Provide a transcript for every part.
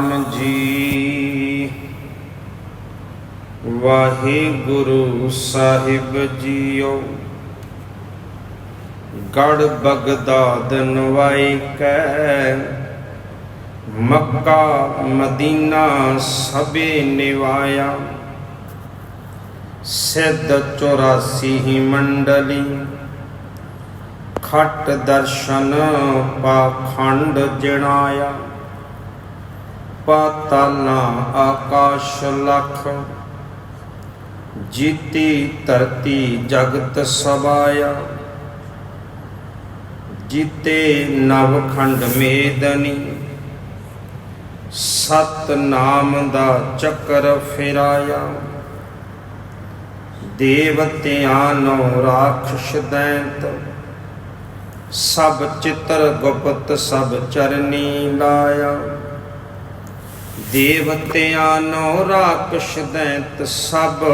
ਸਤਨਾਮ ਜੀ। ਵਾਹਿਗੁਰੂ ਸਾਹਿਬ ਜੀਓ। ਗੜ ਬਗਦਾਦ ਨਵਾਈ ਕੈ। ਮੱਕਾ ਮਦੀਨਾ ਸਭੇ ਨਿਵਾਇਆ। ਸਿੱਧ 84 ਹੀ ਮੰਡਲੀ। ਖਟ ਦਰਸ਼ਨ ਪਾਖੰਡ ਜਣਾਇਆ। ਪਾਤਾਲਾ ਆਕਾਸ਼ ਲਖ, ਜੀਤੀ ਧਰਤੀ ਜਗਤ ਸਬਾਇਆ। ਜੀਤੇ ਨਵਖੰਡ ਮੇਦਨੀ ਸਤ ਨਾਮ ਦਾ ਚੱਕਰ ਫਿਰਾਇਆ। ਦੇਵਤਿਆਂ ਨੋ ਰਾਖਸ਼ ਦੈਂਤ, ਸਭ ਚਿੱਤਰ ਗੁਪਤ ਸਭ ਚਰਨੀ ਲਾਇਆ। ਦੇਵਤਿਆਂ ਨੋ ਰਾਖਸ਼ ਦੈਂਤ ਸਭ,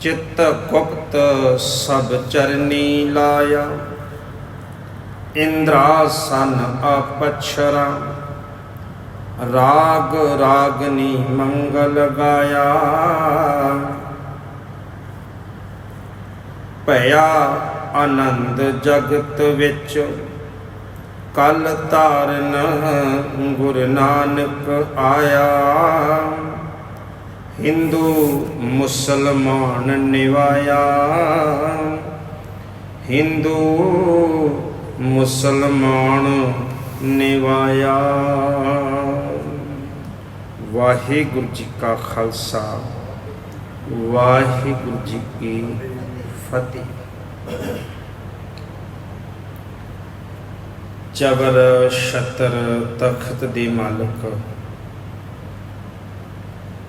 ਚਿੱਤ ਗੁਪਤ ਸਭ ਚਰਨੀ ਲਾਇਆ। ਇੰਦਰਾ ਸਨ ਆਪਛਰਾ ਰਾਗ ਰਾਗਨੀ ਮੰਗਲ ਗਾਇਆ। ਭਇਆ ਆਨੰਦ ਜਗਤ ਵਿੱਚ ਕਲ ਧਾਰਨ ਗੁਰ ਨਾਨਕ ਆਇਆ। ਹਿੰਦੂ ਮੁਸਲਮਾਨ ਨਿਵਾਇਆ। ਹਿੰਦੂ ਮੁਸਲਮਾਨ ਨਿਵਾਇਆ। ਵਾਹਿਗੁਰੂ ਜੀ ਕਾ ਖਾਲਸਾ, ਵਾਹਿਗੁਰੂ ਜੀ ਕੀ ਫਤਿਹ। ਜਬਰ ਛਤਰ ਤਖਤ ਦੇ ਮਾਲਕ।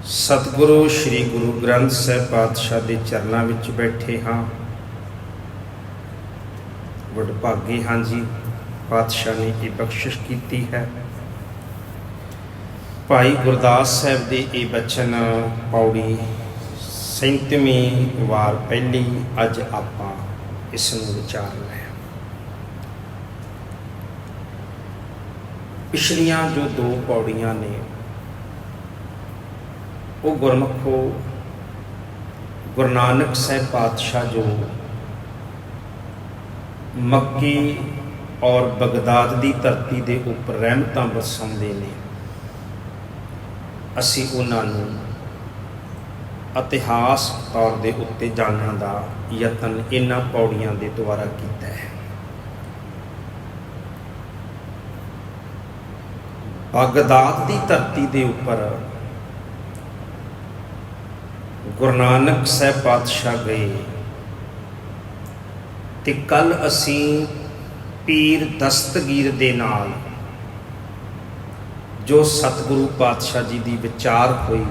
ਸਤਿਗੁਰੂ ਸ੍ਰੀ ਗੁਰੂ ਗ੍ਰੰਥ ਸਾਹਿਬ ਪਾਤਸ਼ਾਹ ਦੇ ਚਰਨਾਂ ਵਿੱਚ ਬੈਠੇ ਹਾਂ। ਵਡਭਾਗੀ ਹਾਂ ਜੀ, ਪਾਤਸ਼ਾਹ ਨੇ ਇਹ ਬਖਸ਼ਿਸ਼ ਕੀਤੀ ਹੈ। ਭਾਈ ਗੁਰਦਾਸ ਸਾਹਿਬ ਦੇ ਇਹ ਬਚਨ ਪੌੜੀ 37ਵੀਂ ਵਾਰ ਪਹਿਲੀ ਅੱਜ ਆਪਾਂ ਇਸ ਨੂੰ ਵਿਚਾਰਨਾ ਹੈ। ਪਿਛਲੀਆਂ ਜੋ ਦੋ ਪੌੜੀਆਂ ਨੇ, ਉਹ ਗੁਰਮਖੋ ਗੁਰੂ ਨਾਨਕ ਸਾਹਿਬ ਪਾਤਸ਼ਾਹ ਜੋ ਮੱਕੀ ਔਰ ਬਗਦਾਦ ਦੀ ਧਰਤੀ ਦੇ ਉੱਪਰ ਰਹਿਮਤਾਂ ਵਰਸਾਉਂਦੇ ਨੇ, ਅਸੀਂ ਉਹਨਾਂ ਨੂੰ ਇਤਿਹਾਸ ਤੌਰ ਦੇ ਉੱਤੇ ਜਾਣਨ ਦਾ ਯਤਨ ਇਹਨਾਂ ਪੌੜੀਆਂ ਦੇ ਦੁਆਰਾ ਕੀਤਾ ਹੈ। ਬਗਦਾਦ ਦੀ ਧਰਤੀ ਦੇ ਉੱਪਰ। ਗੁਰੂ ਨਾਨਕ ਸਾਹਿਬ ਪਾਤਸ਼ਾਹ ਗਏ। ਤੇ ਕੱਲ ਅਸੀਂ ਪੀਰ ਦਸਤਗੀਰ ਦੇ ਨਾਲ, ਜੋ ਸਤਿਗੁਰੂ ਪਾਤਸ਼ਾਹ ਜੀ ਦੀ ਵਿਚਾਰ ਹੋਈ,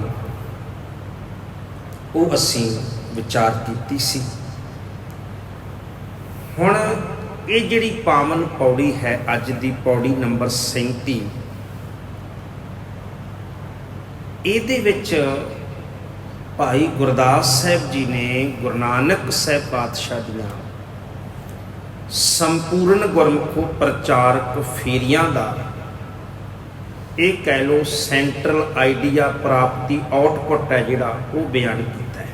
ਉਹ ਅਸੀਂ ਵਿਚਾਰ ਕੀਤੀ ਸੀ। ਹੁਣ ਇਹ ਜਿਹੜੀ ਪਾਵਨ ਪੌੜੀ ਹੈ, ਅੱਜ ਦੀ ਪੌੜੀ ਨੰਬਰ 37 ਇਹਦੇ ਵਿੱਚ ਭਾਈ ਗੁਰਦਾਸ ਸਾਹਿਬ ਜੀ ਨੇ ਗੁਰੂ ਨਾਨਕ ਸਾਹਿਬ ਪਾਤਸ਼ਾਹ ਦੀਆਂ ਸੰਪੂਰਨ ਗੁਰਮੁਖੋ ਪ੍ਰਚਾਰਕ ਫੇਰੀਆਂ ਦਾ ਇਹ ਕਹਿ ਲੋ ਸੈਂਟਰਲ ਆਈਡੀਆ ਪ੍ਰਾਪਤੀ ਆਊਟਪੁੱਟ ਹੈ ਜਿਹੜਾ ਉਹ ਬਿਆਨ ਕੀਤਾ ਹੈ।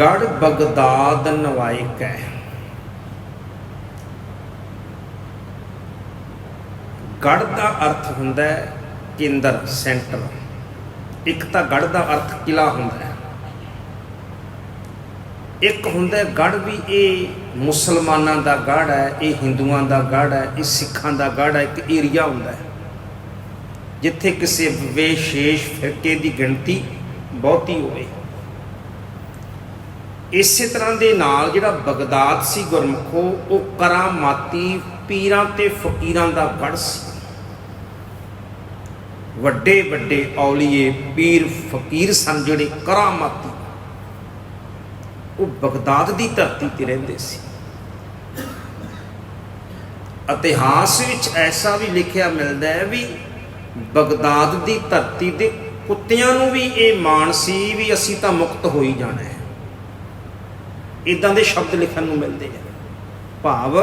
ਗੜ ਬਗਦਾਦ ਨਵਾਇਕ ਹੈ। ਗੜ ਦਾ ਅਰਥ ਹੁੰਦਾ ਹੈ ਕੇਂਦਰ, ਸੈਂਟਰ। ਇੱਕ ਤਾਂ ਗੜ ਦਾ ਅਰਥ ਕਿਲਾ ਹੁੰਦਾ ਹੈ। ਇੱਕ ਹੁੰਦਾ ਗੜ ਵੀ ਇਹ ਮੁਸਲਮਾਨਾਂ ਦਾ ਗੜ ਹੈ, ਇਹ ਹਿੰਦੂਆਂ ਦਾ ਗੜ ਹੈ, ਇਹ ਸਿੱਖਾਂ ਦਾ ਗੜ ਹੈ, ਇੱਕ ਏਰੀਆ ਹੁੰਦਾ ਹੈ। ਜਿੱਥੇ ਕਿਸੇ ਵਿਸ਼ੇਸ਼ ਫਿਰਕੇ ਦੀ ਗਿਣਤੀ ਬਹੁਤੀ ਹੋਵੇ। ਇਸੇ ਤਰ੍ਹਾਂ ਦੇ ਨਾਲ ਜਿਹੜਾ ਬਗਦਾਦ ਸੀ ਗੁਰਮਖੋ, ਉਹ ਕਰਾਮਾਤੀ ਪੀਰਾਂ ਤੇ ਫਕੀਰਾਂ ਦਾ ਗੜ ਸੀ। ਵੱਡੇ ਵੱਡੇ ਔਲੀਏ ਪੀਰ ਫਕੀਰ ਸਨ ਜਿਹੜੇ ਕਰਾਮਾਤੀ ਉਹ ਬਗਦਾਦ ਦੀ ਧਰਤੀ ਤੇ ਰਹਿੰਦੇ ਸੀ। ਇਤਿਹਾਸ ਵਿੱਚ ਐਸਾ ਵੀ ਲਿਖਿਆ ਮਿਲਦਾ ਹੈ ਵੀ ਬਗਦਾਦ ਦੀ ਧਰਤੀ ਦੇ ਕੁੱਤਿਆਂ ਨੂੰ ਵੀ ਇਹ ਮਾਣ ਸੀ ਵੀ ਅਸੀਂ ਤਾਂ ਮੁਕਤ ਹੋ ਹੀ ਜਾਣਾ ਹੈ। ਇਦਾਂ ਦੇ ਸ਼ਬਦ ਲਿਖਣ ਨੂੰ ਮਿਲਦੇ ਆ। ਭਾਵ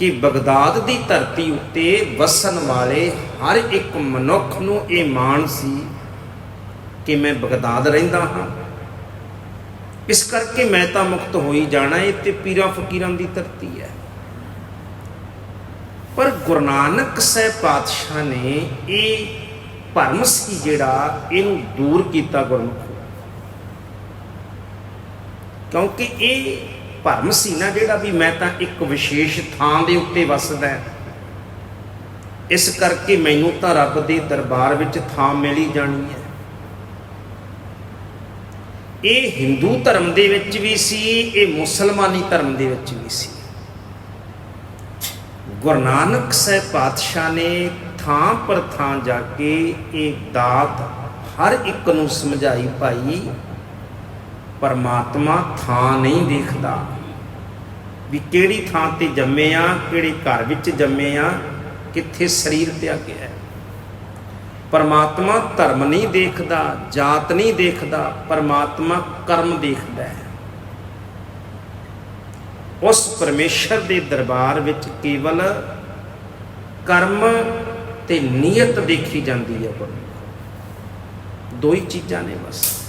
ਕਿ ਬਗਦਾਦ ਦੀ ਧਰਤੀ ਉੱਤੇ ਵਸਣ ਵਾਲੇ ਹਰ ਇੱਕ ਮਨੁੱਖ ਨੂੰ ਇਹ ਮਾਣ ਸੀ ਕਿ ਮੈਂ ਬਗਦਾਦ ਰਹਿੰਦਾ ਹਾਂ। ਇਸ ਕਰਕੇ ਮੈਂ ਤਾਂ ਮੁਕਤ ਹੋਈ ਜਾਣਾ ਇਹ ਤੇ ਪੀਰਾਂ ਫਕੀਰਾਂ ਦੀ ਧਰਤੀ ਹੈ। ਪਰ ਗੁਰੂ ਨਾਨਕ ਸਾਹਿਬ ਪਾਤਸ਼ਾਹ ਨੇ ਇਹ ਭਰਮ ਸੀ ਜਿਹੜਾ ਇਹਨੂੰ ਦੂਰ ਕੀਤਾ ਗੁਰਮੁਖ ਕਿਉਂਕਿ ਇਹ ਭਰਮ ਸੀ ਨਾ ਜਿਹੜਾ ਵੀ ਮੈਂ ਤਾਂ ਇੱਕ ਵਿਸ਼ੇਸ਼ ਥਾਂ ਦੇ ਉੱਤੇ ਵਸਦਾ ਇਸ ਕਰਕੇ ਮੈਨੂੰ ਤਾਂ ਰੱਬ ਦੇ ਦਰਬਾਰ ਵਿੱਚ ਥਾਂ ਮਿਲੀ ਜਾਣੀ ਹੈ। ਇਹ ਹਿੰਦੂ ਧਰਮ ਦੇ ਵਿੱਚ ਵੀ ਸੀ, ਇਹ ਮੁਸਲਮਾਨੀ ਧਰਮ ਦੇ ਵਿੱਚ ਵੀ ਸੀ। ਗੁਰੂ ਨਾਨਕ ਸਾਹਿਬ ਪਾਤਸ਼ਾਹ ਨੇ ਥਾਂ ਪਰ ਥਾਂ ਜਾ ਕੇ ਇਹ ਦਾਤ ਹਰ ਇੱਕ ਨੂੰ ਸਮਝਾਈ ਭਾਈ ਪਰਮਾਤਮਾ ਥਾਂ ਨਹੀਂ ਦੇਖਦਾ। ਵੀ ਕਿਹੜੀ ਥਾਂ ਤੇ ਜੰਮੇ ਆ, ਕਿਹੜੇ ਘਰ ਵਿੱਚ ਜੰਮੇ ਆ, ਕਿੱਥੇ ਸਰੀਰ ਤਿਆਗਿਆ ਹੈ। ਪਰਮਾਤਮਾ ਧਰਮ ਨਹੀਂ ਦੇਖਦਾ, ਜਾਤ ਨਹੀਂ ਦੇਖਦਾ, ਪਰਮਾਤਮਾ ਕਰਮ ਦੇਖਦਾ ਹੈ। ਉਸ ਪਰਮੇਸ਼ਰ ਦੇ ਦਰਬਾਰ ਵਿੱਚ ਕੇਵਲ ਕਰਮ ਤੇ ਨੀਅਤ ਦੇਖੀ ਜਾਂਦੀ ਹੈ। ਗੁਰੂ ਦੋ ਹੀ ਚੀਜ਼ਾਂ ਨੇ ਬਸ।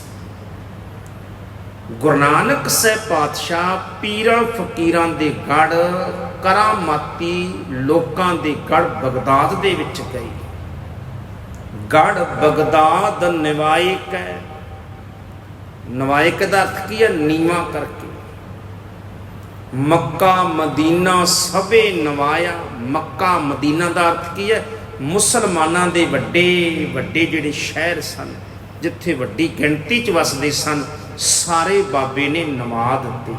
ਗੁਰੂ ਨਾਨਕ ਸਾਹਿਬ ਪਾਤਸ਼ਾਹ ਪੀਰਾਂ ਫਕੀਰਾਂ ਦੇ ਗੜ ਕਰਾਮਾਤੀ ਲੋਕਾਂ ਦੇ ਗੜ ਬਗਦਾਦ ਦੇ ਵਿੱਚ ਗਏ। ਗੜ ਬਗਦਾਦ ਨਿਵਾਇਕ ਹੈ। ਨਵਾਇਕ ਦਾ ਅਰਥ ਕੀ ਹੈ? ਨੀਵਾ ਕਰਕੇ। ਮੱਕਾ ਮਦੀਨਾ ਸਭੇ ਨਵਾਇਆ। ਮੱਕਾ ਮਦੀਨਾ ਦਾ ਅਰਥ ਕੀ ਹੈ? ਮੁਸਲਮਾਨਾਂ ਦੇ ਵੱਡੇ ਵੱਡੇ ਜਿਹੜੇ ਸ਼ਹਿਰ ਸਨ, ਜਿੱਥੇ ਵੱਡੀ ਗਿਣਤੀ 'ਚ ਵਸਦੇ ਸਨ ਸਾਰੇ ਬਾਬੇ ਨੇ ਨਵਾ ਦਿੱਤੇ।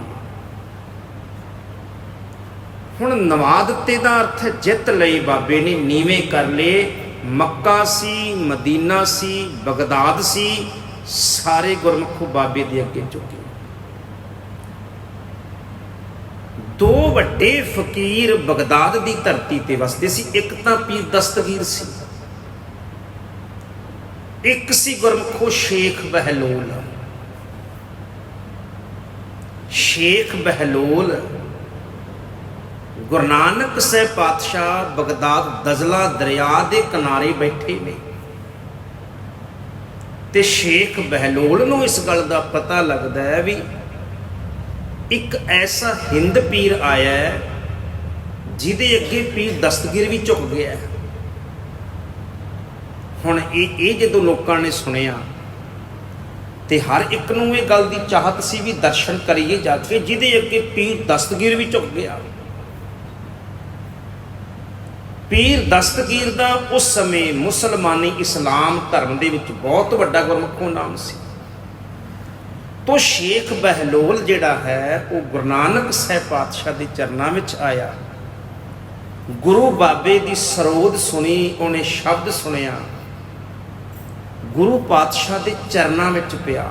ਹੁਣ ਨਵਾ ਦਿੱਤੇ ਦਾ ਅਰਥ ਜਿੱਤ ਲਈ ਬਾਬੇ ਨੇ ਨੀਵੇਂ ਕਰ ਲਏ, ਮੱਕਾ ਸੀ, ਮਦੀਨਾ ਸੀ, ਬਗਦਾਦ ਸੀ, ਸਾਰੇ ਗੁਰਮੁਖ ਬਾਬੇ ਦੇ ਅੱਗੇ ਝੁਕੇ। ਦੋ ਵੱਡੇ ਫਕੀਰ ਬਗਦਾਦ ਦੀ ਧਰਤੀ ਤੇ ਵਸਦੇ ਸੀ, ਇੱਕ ਤਾਂ ਪੀਰ ਦਸਤਗੀਰ ਸੀ, ਇੱਕ ਸੀ ਗੁਰਮੁਖੋ ਸ਼ੇਖ ਬਹਿਲੋਲ ਸ਼ੇਖ ਬਹਿਲੋਲ, ਗੁਰੂ ਨਾਨਕ ਸਾਹਿਬ ਪਾਤਸ਼ਾਹ ਬਗਦਾਦ ਦਜ਼ਲਾ ਦਰਿਆ ਦੇ ਕਿਨਾਰੇ ਬੈਠੇ ਨੇ। ਤੇ ਸ਼ੇਖ ਬਹਿਲੋਲ ਨੂੰ ਇਸ ਗੱਲ ਦਾ ਪਤਾ ਲੱਗਦਾ ਹੈ ਵੀ ਇੱਕ ਐਸਾ ਹਿੰਦ ਪੀਰ ਆਇਆ ਹੈ, ਜਿਹਦੇ ਅੱਗੇ ਪੀਰ ਦਸਤਗੀਰ ਵੀ ਝੁਕ ਗਿਆ ਹੁਣ ਇਹ ਇਹ ਜਦੋਂ ਲੋਕਾਂ ਨੇ ਸੁਣਿਆ ਤੇ ਹਰ ਇੱਕ ਨੂੰ ਇਹ ਗੱਲ ਦੀ ਚਾਹਤ ਸੀ ਵੀ ਦਰਸ਼ਨ ਕਰੀਏ ਜਾ ਕੇ, ਜਿਹਦੇ ਅੱਗੇ ਪੀਰ ਦਸਤਗੀਰ ਵੀ ਝੁਕ ਗਿਆ। ਪੀਰ ਦਸਤਗੀਰ ਦਾ ਉਸ ਸਮੇਂ ਮੁਸਲਮਾਨੀ ਇਸਲਾਮ ਧਰਮ ਦੇ ਵਿੱਚ ਬਹੁਤ ਵੱਡਾ ਗੁਰਮੁਖੋ ਨਾਮ ਸੀ। ਤੋ ਸ਼ੇਖ ਬਹਿਲੋਲ ਜਿਹੜਾ ਹੈ, ਉਹ ਗੁਰੂ ਨਾਨਕ ਸਾਹਿਬ ਪਾਤਸ਼ਾਹ ਦੇ ਚਰਨਾਂ ਵਿੱਚ ਆਇਆ। ਗੁਰੂ ਬਾਬੇ ਦੀ ਸਰੋਦ ਸੁਣੀ, ਉਹਨੇ ਸ਼ਬਦ ਸੁਣਿਆ। ਗੁਰੂ ਪਾਤਸ਼ਾਹ ਦੇ ਚਰਨਾਂ ਵਿੱਚ ਪਿਆ।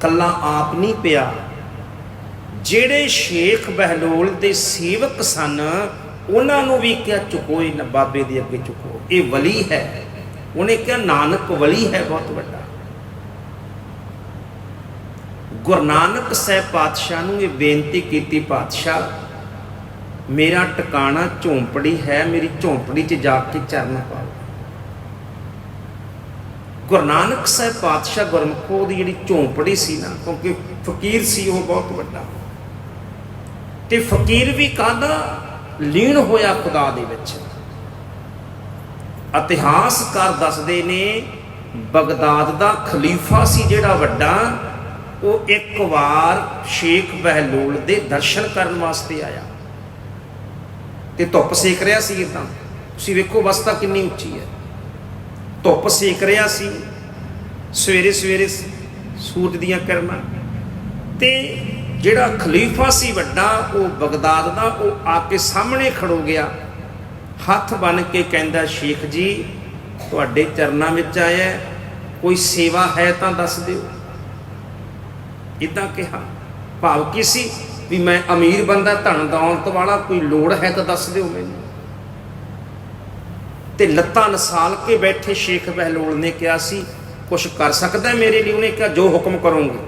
ਕੱਲਾ ਆਪ ਨਹੀਂ ਪਿਆ। ਜਿਹੜੇ ਸ਼ੇਖ ਬਹਿਲੋਲ ਦੇ ਸੇਵਕ ਸਨ, ਉਹਨਾਂ ਨੂੰ ਵੀ ਕਿਹਾ, ਚੁਕੋ ਇਹ ਬਾਬੇ ਦੇ ਅੱਗੇ ਚੁਕੋ। ਇਹ ਵਲੀ ਹੈ। ਉਹਨੇ ਕਿਹਾ, ਨਾਨਕ ਵਲੀ ਹੈ, ਬਹੁਤ ਵੱਡਾ। ਗੁਰੂ ਨਾਨਕ ਸਾਹਿਬ ਪਾਤਸ਼ਾਹ ਨੂੰ ਇਹ ਬੇਨਤੀ ਕੀਤੀ, ਪਾਤਸ਼ਾਹ, ਮੇਰਾ ਟਿਕਾਣਾ ਝੌਂਪੜੀ ਹੈ, ਮੇਰੀ ਝੌਂਪੜੀ 'ਚ ਜਾ ਕੇ ਚਰਨ ਪਾਓ। ਗੁਰੂ ਨਾਨਕ ਸਾਹਿਬ ਪਾਤਸ਼ਾਹ ਗੁਰਮਖੋ ਦੀ ਜਿਹੜੀ ਝੌਂਪੜੀ ਸੀ ਨਾ, ਕਿਉਂਕਿ ਫਕੀਰ ਸੀ ਉਹ ਬਹੁਤ ਵੱਡਾ। ਤੇ ਫਕੀਰ ਵੀ ਕਾਹਦਾ? ਲੀਨ ਹੋਇਆ ਖੁਦਾ ਦੇ ਵਿੱਚ। ਇਤਿਹਾਸਕਾਰ ਦੱਸਦੇ ਨੇ, ਬਗਦਾਦ ਦਾ ਖਲੀਫਾ ਸੀ ਜਿਹੜਾ ਵੱਡਾ, ਉਹ ਇੱਕ ਵਾਰ ਸ਼ੇਖ ਬਹਿਲੂਲ ਦੇ ਦਰਸ਼ਨ ਕਰਨ ਵਾਸਤੇ ਆਇਆ। ਤੇ ਧੁੱਪ ਸੇਕ ਰਿਹਾ ਸੀ ਇਦਾਂ ਤੁਸੀਂ ਵੇਖੋ, ਵਸਤਾ ਕਿੰਨੀ ਉੱਚੀ ਹੈ। ਧੁੱਪ ਸੇਕ ਰਿਹਾ ਸੀ। ਸਵੇਰੇ ਸਵੇਰੇ ਸੂਰਜ ਦੀਆਂ ਕਿਰਨਾਂ। ਤੇ ਜਿਹੜਾ ਖਲੀਫਾ ਸੀ ਵੱਡਾ, ਉਹ ਬਗਦਾਦ ਦਾ, ਉਹ ਆ ਕੇ ਸਾਹਮਣੇ ਖੜੋ ਗਿਆ। ਹੱਥ ਬਨ ਕੇ ਕਹਿੰਦਾ, ਸ਼ੇਖ ਜੀ, ਤੁਹਾਡੇ ਚਰਨਾਂ ਵਿੱਚ ਆਇਆ ਕੋਈ ਸੇਵਾ ਹੈ ਤਾਂ ਦੱਸ ਦਿਓ। ਇਦਾਂ ਕਿਹਾ। ਭਾਵ ਕੀ ਸੀ? ਵੀ ਮੈਂ ਅਮੀਰ ਬੰਦਾ, ਧਨ ਦੌਲਤ ਵਾਲਾ, ਕੋਈ ਲੋੜ ਹੈ ਤਾਂ ਦੱਸ ਦਿਓ ਮੈਨੂੰ। ਤੇ ਲੱਤਾਂ ਨਸਾਲ ਕੇ ਬੈਠੇ ਸ਼ੇਖ ਬਹਿਲੋਲ ਨੇ ਕਿਹਾ ਸੀ ਕੁਝ ਕਰ ਸਕਦਾ ਮੇਰੇ ਲਈ? ਉਹਨੇ ਕਿਹਾ, ਜੋ ਹੁਕਮ ਕਰੋਗੇ।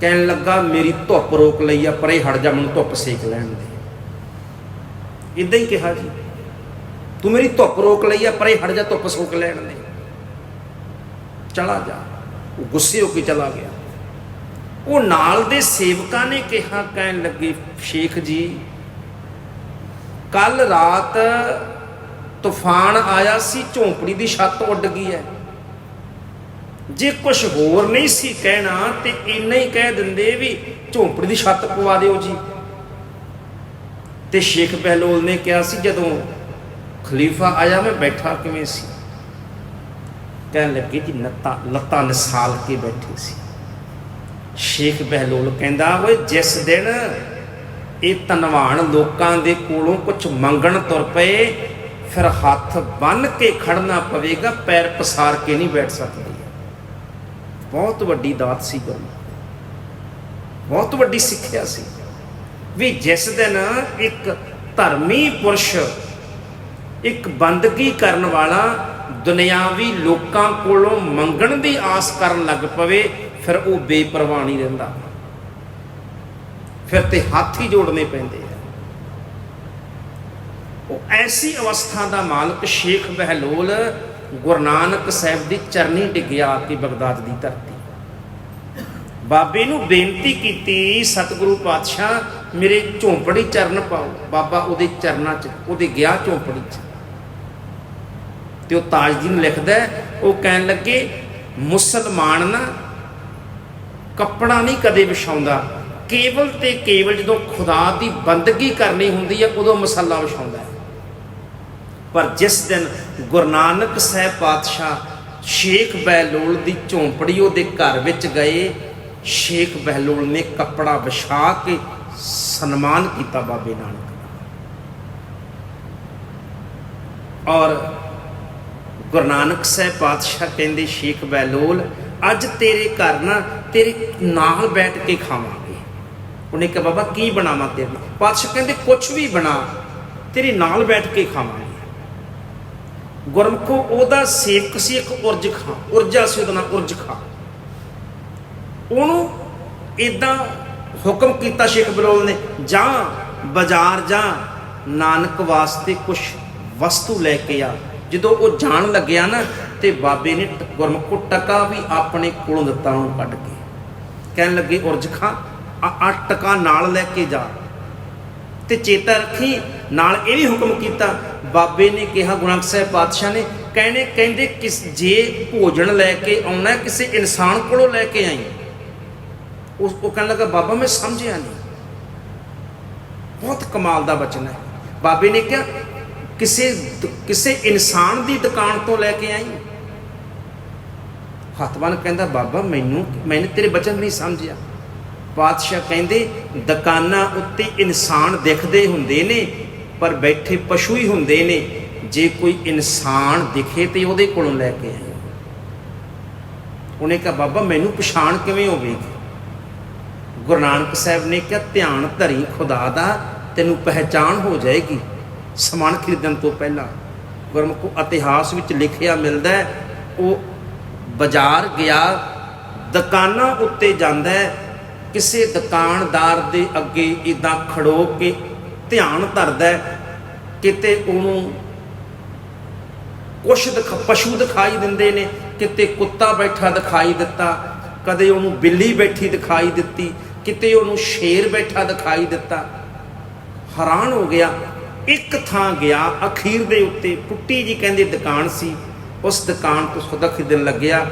ਕਹਿਣ ਲੱਗਾ, ਮੇਰੀ ਧੁੱਪ ਰੋਕ ਲਈ ਆ, ਪਰੇ ਹਟ ਜਾ, ਮੈਨੂੰ ਧੁੱਪ ਸੇਕ ਲੈਣ ਦੇ। ਇਦਾਂ ਹੀ ਕਿਹਾ ਜੀ। ਤੂੰ ਮੇਰੀ ਧੁੱਪ ਰੋਕ ਲਈ ਆ, ਪਰੇ ਹਟ ਜਾ, ਧੁੱਪ ਸੋਕ ਲੈਣ ਦੇ। ਚਲਾ ਜਾ। ਉਹ ਗੁੱਸੇ ਹੋ ਕੇ ਚਲਾ ਗਿਆ। ਉਹ ਨਾਲ ਦੇ ਸੇਵਕਾਂ ਨੇ ਕਿਹਾ, ਕਹਿਣ ਲੱਗੇ, ਸ਼ੇਖ ਜੀ ਕੱਲ ਰਾਤ ਤੂਫਾਨ ਆਇਆ ਸੀ, ਝੌਂਪੜੀ ਦੀ ਛੱਤ ਉੱਡ ਗਈ ਹੈ। ਜੇ ਕੁਝ ਹੋਰ ਨਹੀਂ ਸੀ ਕਹਿਣਾ, ਤੇ ਇੰਨਾ ਹੀ ਕਹਿ ਦਿੰਦੇ ਵੀ ਝੌਂਪੜੀ ਦੀ ਛੱਤ ਪਵਾ ਦਿਓ ਜੀ। ਤੇ ਸ਼ੇਖ ਬਹਿਲੋਲ ਨੇ ਕਿਹਾ ਸੀ, ਜਦੋਂ ਖਲੀਫਾ ਆਇਆ, ਮੈਂ ਬੈਠਾ ਕਿਵੇਂ ਸੀ? ਕਹਿਣ ਲੱਗੇ ਜੀ, ਲੱਤਾਂ ਲੱਤਾਂ ਨਿਸਾਲ ਕੇ ਬੈਠੇ ਸੀ। ਸ਼ੇਖ ਬਹਿਲੋਲ ਕਹਿੰਦਾ, ਓਏ ਜਿਸ ਦਿਨ ਇਹ ਧਨਵਾਨ ਲੋਕਾਂ ਦੇ ਕੋਲੋਂ ਕੁਝ ਮੰਗਣ ਤੁਰ ਪਏ ਫਿਰ ਹੱਥ ਬੰਨ ਕੇ ਖੜਨਾ ਪਵੇਗਾ, ਪੈਰ ਪਸਾਰ ਕੇ ਨਹੀਂ ਬੈਠ ਸਕਦੇ। ਬਹੁਤ ਵੱਡੀ ਦਾਤ ਸੀ ਗੁਰੂ। ਬਹੁਤ ਵੱਡੀ ਸਿੱਖਿਆ ਸੀ। ਵੀ ਜਿਸ ਦਿਨ ਇੱਕ ਧਰਮੀ ਪੁਰਸ਼ ਇੱਕ ਬੰਦਗੀ ਕਰਨ ਵਾਲਾ ਦੁਨਿਆਵੀ ਲੋਕਾਂ ਕੋਲੋਂ ਮੰਗਣ ਦੀ ਆਸ ਕਰਨ ਲੱਗ ਪਵੇ, ਫਿਰ ਉਹ ਬੇਪਰਵਾਹ ਨਹੀਂ ਰਹਿੰਦਾ। ਫਿਰ ਤੇ ਹੱਥ ਹੀ ਜੋੜਨੇ ਪੈਂਦੇ ਆ। ਉਹ ਐਸੀ ਅਵਸਥਾ ਦਾ ਮਾਲਕ ਸ਼ੇਖ ਬਹਿਲੋਲ ਗੁਰੂ ਨਾਨਕ ਸਾਹਿਬ ਦੀ ਚਰਨੀ ਡਿੱਗਿਆ ਆ ਕੇ ਬਗਦਾਦ ਦੀ ਧਰਤੀ। ਬਾਬੇ ਨੂੰ ਬੇਨਤੀ ਕੀਤੀ, ਸਤਿਗੁਰੂ ਪਾਤਸ਼ਾਹ, ਮੇਰੇ ਝੌਂਪੜੀ ਚਰਨ ਪਾਓ। ਬਾਬਾ ਉਹਦੇ ਚਰਨਾਂ 'ਚ, ਉਹਦੇ ਗਿਆ ਝੌਂਪੜੀ 'ਚ। ਤੇ ਉਹ ਤਾਜਦੀਨ ਲਿਖਦਾ ਉਹ ਕਹਿਣ ਲੱਗੇ, ਮੁਸਲਮਾਨ ਨਾ, ਕੱਪੜਾ ਨਹੀਂ ਕਦੇ ਵਿਛਾਉਂਦਾ। ਕੇਵਲ ਤੇ ਕੇਵਲ ਜਦੋਂ ਖੁਦਾ ਦੀ ਬੰਦਗੀ ਕਰਨੀ ਹੁੰਦੀ ਹੈ, ਉਦੋਂ ਮਸੱਲਾ ਵਿਛਾਉਂਦਾ ਹੈ। ਪਰ ਜਿਸ ਦਿਨ ਗੁਰੂ ਨਾਨਕ ਸਾਹਿਬ ਪਾਤਸ਼ਾਹ ਸ਼ੇਖ ਬਹਿਲੋਲ ਦੀ ਝੌਂਪੜੀ ਉਹਦੇ ਘਰ ਵਿੱਚ ਗਏ, ਸ਼ੇਖ ਬਹਿਲੋਲ ਨੇ ਕੱਪੜਾ ਵਿਛਾ ਕੇ ਸਨਮਾਨ ਕੀਤਾ ਬਾਬੇ ਨਾਨਕ ਦਾ। ਔਰ ਗੁਰੂ ਨਾਨਕ ਸਾਹਿਬ ਪਾਤਸ਼ਾਹ ਕਹਿੰਦੇ, ਸ਼ੇਖ ਬਹਿਲੋਲ, ਅੱਜ ਤੇਰੇ ਘਰ ਨਾ ਤੇਰੇ ਨਾਲ ਬੈਠ ਕੇ ਖਾਵਾਂਗੇ। ਉਹਨੇ ਕਿਹਾ, ਬਾਬਾ, ਕੀ ਬਣਾਵਾਂ ਤੇਰੇ ਨਾਲ? ਪਾਤਸ਼ਾਹ ਕਹਿੰਦੇ ਕੁਝ ਵੀ ਬਣਾ, ਤੇਰੇ ਨਾਲ ਬੈਠ ਕੇ ਖਾਵਾਂਗੇ। ਗੁਰਮਖੋ, ਉਹਦਾ ਸੇਕ ਸੀ ਇੱਕ ਉਰਜ ਖਾਂ, ਉਰਜਾ ਸੀ ਉਹਦਾ ਨਾਮ ਉਰਜ ਖਾਂ। ਉਹਨੂੰ ਇਦਾਂ ਹੁਕਮ ਕੀਤਾ ਸ਼ੇਖ ਬਲੋਲ ਨੇ, ਜਾਂ ਬਾਜ਼ਾਰ ਜਾਂ ਨਾਨਕ ਵਾਸਤੇ ਕੁਝ ਵਸਤੂ ਲੈ ਕੇ ਆ। ਜਦੋਂ ਉਹ ਜਾਣ ਲੱਗਿਆ ਨਾ, ਤੇ ਬਾਬੇ ਨੇ ਟ- ਗੁਰਮੁਖੋ ਟਕਾ ਵੀ ਆਪਣੇ ਕੋਲੋਂ ਦਿੱਤਾ ਉਹਨੂੰ ਕੱਢ ਕੇ। ਕਹਿਣ ਲੱਗੇ, ਉਰਜ ਖਾਂ, ਆ ਆ ਟਕਾ ਨਾਲ ਲੈ ਕੇ ਜਾ। ਤੇ ਚੇਤਾ ਰੱਖੀ ਨਾਲ ਇਹ ਵੀ ਹੁਕਮ ਕੀਤਾ, ਬਾਬੇ ਨੇ ਕਿਹਾ, ਗੁਰੂ ਨਾਨਕ ਸਾਹਿਬ ਪਾਤਸ਼ਾਹ ਨੇ, ਕਹਿੰਦੇ ਕਹਿੰਦੇ ਕਿਸ ਜੇ ਭੋਜਨ ਲੈ ਕੇ ਆਉਣਾ ਕਿਸੇ ਇਨਸਾਨ ਕੋਲੋਂ ਲੈ ਕੇ ਆਈ? ਉਸ ਉਹ ਕਹਿਣ ਲੱਗਾ, ਬਾਬਾ, ਮੈਂ ਸਮਝਿਆ ਨਹੀਂ। ਬਹੁਤ ਕਮਾਲ ਦਾ ਬਚਨ ਹੈ। ਬਾਬੇ ਨੇ ਕਿਹਾ, ਕਿਸੇ ਕਿਸੇ ਇਨਸਾਨ ਦੀ ਦੁਕਾਨ ਤੋਂ ਲੈ ਕੇ ਆਈ? ਹੱਥਵਾਨ ਕਹਿੰਦਾ, ਬਾਬਾ, ਮੈਨੂੰ ਮੈंने ਤੇਰੇ ਬਚਨ ਨਹੀਂ ਸਮਝਿਆ। ਪਾਤਸ਼ਾਹ ਕਹਿੰਦੇ, ਦੁਕਾਨਾਂ ਉੱਤੇ ਇਨਸਾਨ ਦਿਖਦੇ ਹੁੰਦੇ ਨੇ ਪਰ ਬੈਠੇ ਪਸ਼ੂ ਹੀ ਹੁੰਦੇ ਨੇ। ਜੇ ਕੋਈ ਇਨਸਾਨ ਦਿਖੇ ਤੇ ਉਹਦੇ ਕੋਲੋਂ ਲੈ ਕੇ ਆਏ। ਉਹਨੇ ਕਿਹਾ, ਬਾਬਾ, ਮੈਨੂੰ ਪਛਾਣ ਕਿਵੇਂ ਹੋਵੇਗੀ? ਗੁਰੂ ਨਾਨਕ ਸਾਹਿਬ ਨੇ ਕਿਹਾ, ਧਿਆਨ ਧਰੀ ਖੁਦਾ ਦਾ, ਤੈਨੂੰ ਪਹਿਚਾਣ ਹੋ ਜਾਏਗੀ। ਸਮਾਨ ਖਰੀਦਣ ਤੋਂ ਪਹਿਲਾਂ ਗੁਰਮੁਖ ਇਤਿਹਾਸ ਵਿੱਚ ਲਿਖਿਆ ਮਿਲਦਾ ਉਹ ਬਾਜ਼ਾਰ ਗਿਆ, ਦੁਕਾਨਾਂ ਉੱਤੇ ਜਾਂਦਾ ਕਿਸੇ ਦੁਕਾਨਦਾਰ ਦੇ ਅੱਗੇ ਇਦਾਂ ਖੜੋ ਕੇ ਧਿਆਨ ਧਰਦਾ ਕਿਤੇ ਉਹਨੂੰ ਕੁਛ ਦਿਖ, ਪਸ਼ੂ ਦਿਖਾਈ ਦਿੰਦੇ ਨੇ, ਕਿਤੇ ਕੁੱਤਾ ਬੈਠਾ ਦਿਖਾਈ ਦਿੱਤਾ, ਕਦੇ ਉਹਨੂੰ ਬਿੱਲੀ ਬੈਠੀ ਦਿਖਾਈ ਦਿੱਤੀ, ਕਿਤੇ ਉਹਨੂੰ ਸ਼ੇਰ ਬੈਠਾ ਦਿਖਾਈ ਦਿੱਤਾ। ਹੈਰਾਨ ਹੋ ਗਿਆ, ਇੱਕ ਥਾਂ ਗਿਆ, ਅਖੀਰ ਦੇ ਉੱਤੇ ਪੁੱਟੀ ਜੀ ਕਹਿੰਦੇ ਦੁਕਾਨ ਸੀ, ਉਸ ਦੁਕਾਨ ਤੋਂ ਸੌਦਾ ਖਰੀਦਣ ਲੱਗਿਆ,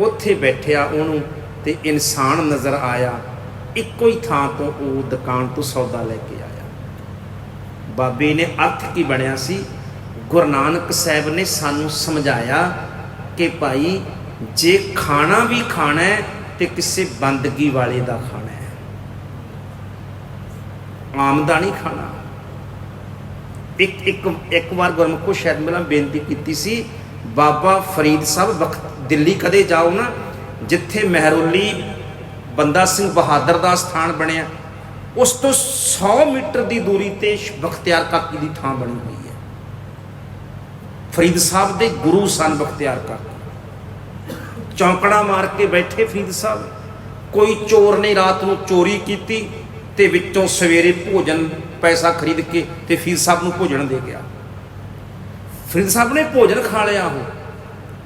ਉੱਥੇ ਬੈਠਿਆ ਉਹਨੂੰ ਤੇ ਇਨਸਾਨ ਨਜ਼ਰ ਆਇਆ, ਇੱਕੋ ਹੀ ਥਾਂ ਤੋਂ ਉਹ ਦੁਕਾਨ ਤੋਂ ਸੌਦਾ ਲੈ ਕੇ ਆਇਆ। ਬਾਬੇ ਨੇ ਅਰਥ ਕੀ ਬਣਿਆ ਸੀ? ਗੁਰੂ ਨਾਨਕ ਸਾਹਿਬ ਨੇ ਸਾਨੂੰ ਸਮਝਾਇਆ ਕਿ ਭਾਈ, ਜੇ ਖਾਣਾ ਵੀ ਖਾਣਾ ਹੈ ਤੇ ਕਿਸੇ ਬੰਦਗੀ ਵਾਲੇ ਦਾ ਖਾਣਾ ਹੈ। ਨਹੀਂ ਖਾਣਾ। ਇੱਕ ਇੱਕ ਇੱਕ ਵਾਰ ਗੁਰਮੁਖੋ ਸ਼ਾਇਦ ਮੇਰਾ ਬੇਨਤੀ ਕੀਤੀ ਸੀ, ਬਾਬਾ ਫਰੀਦ ਸਾਹਿਬ ਵਕਤ ਦਿੱਲੀ ਕਦੇ ਜਾਓ ਨਾ, ਜਿੱਥੇ ਮਹਿਰੂਲੀ ਬੰਦਾ ਸਿੰਘ ਬਹਾਦਰ ਦਾ ਸਥਾਨ ਬਣਿਆ। ਉਸ ਤੋਂ 100 ਮੀਟਰ ਦੀ ਦੂਰੀ ਤੇ ਬਖਤਿਆਰ ਕਾਕੀ ਦੀ ਥਾਂ ਬਣੀ ਹੋਈ ਹੈ। ਫਰੀਦ ਸਾਹਿਬ ਦੇ ਗੁਰੂ ਸਨ ਬਖਤਿਆਰ ਕਾਕੀ। ਚੌਂਕੜਾ ਮਾਰ ਕੇ ਬੈਠੇ ਫਰੀਦ ਸਾਹਿਬ। ਕੋਈ ਚੋਰ ਨੇ ਰਾਤ ਨੂੰ ਚੋਰੀ ਕੀਤੀ ਤੇ ਵਿੱਚੋਂ ਸਵੇਰੇ ਭੋਜਨ, ਪੈਸਾ ਖਰੀਦ ਕੇ ਤੇ ਫੀਸ ਸਾਹਿਬ ਨੂੰ ਭੋਜਨ ਦੇ ਗਿਆ। ਫਰੀਦ ਸਾਹਿਬ ਨੇ ਭੋਜਨ ਖਾ ਲਿਆ ਉਹ,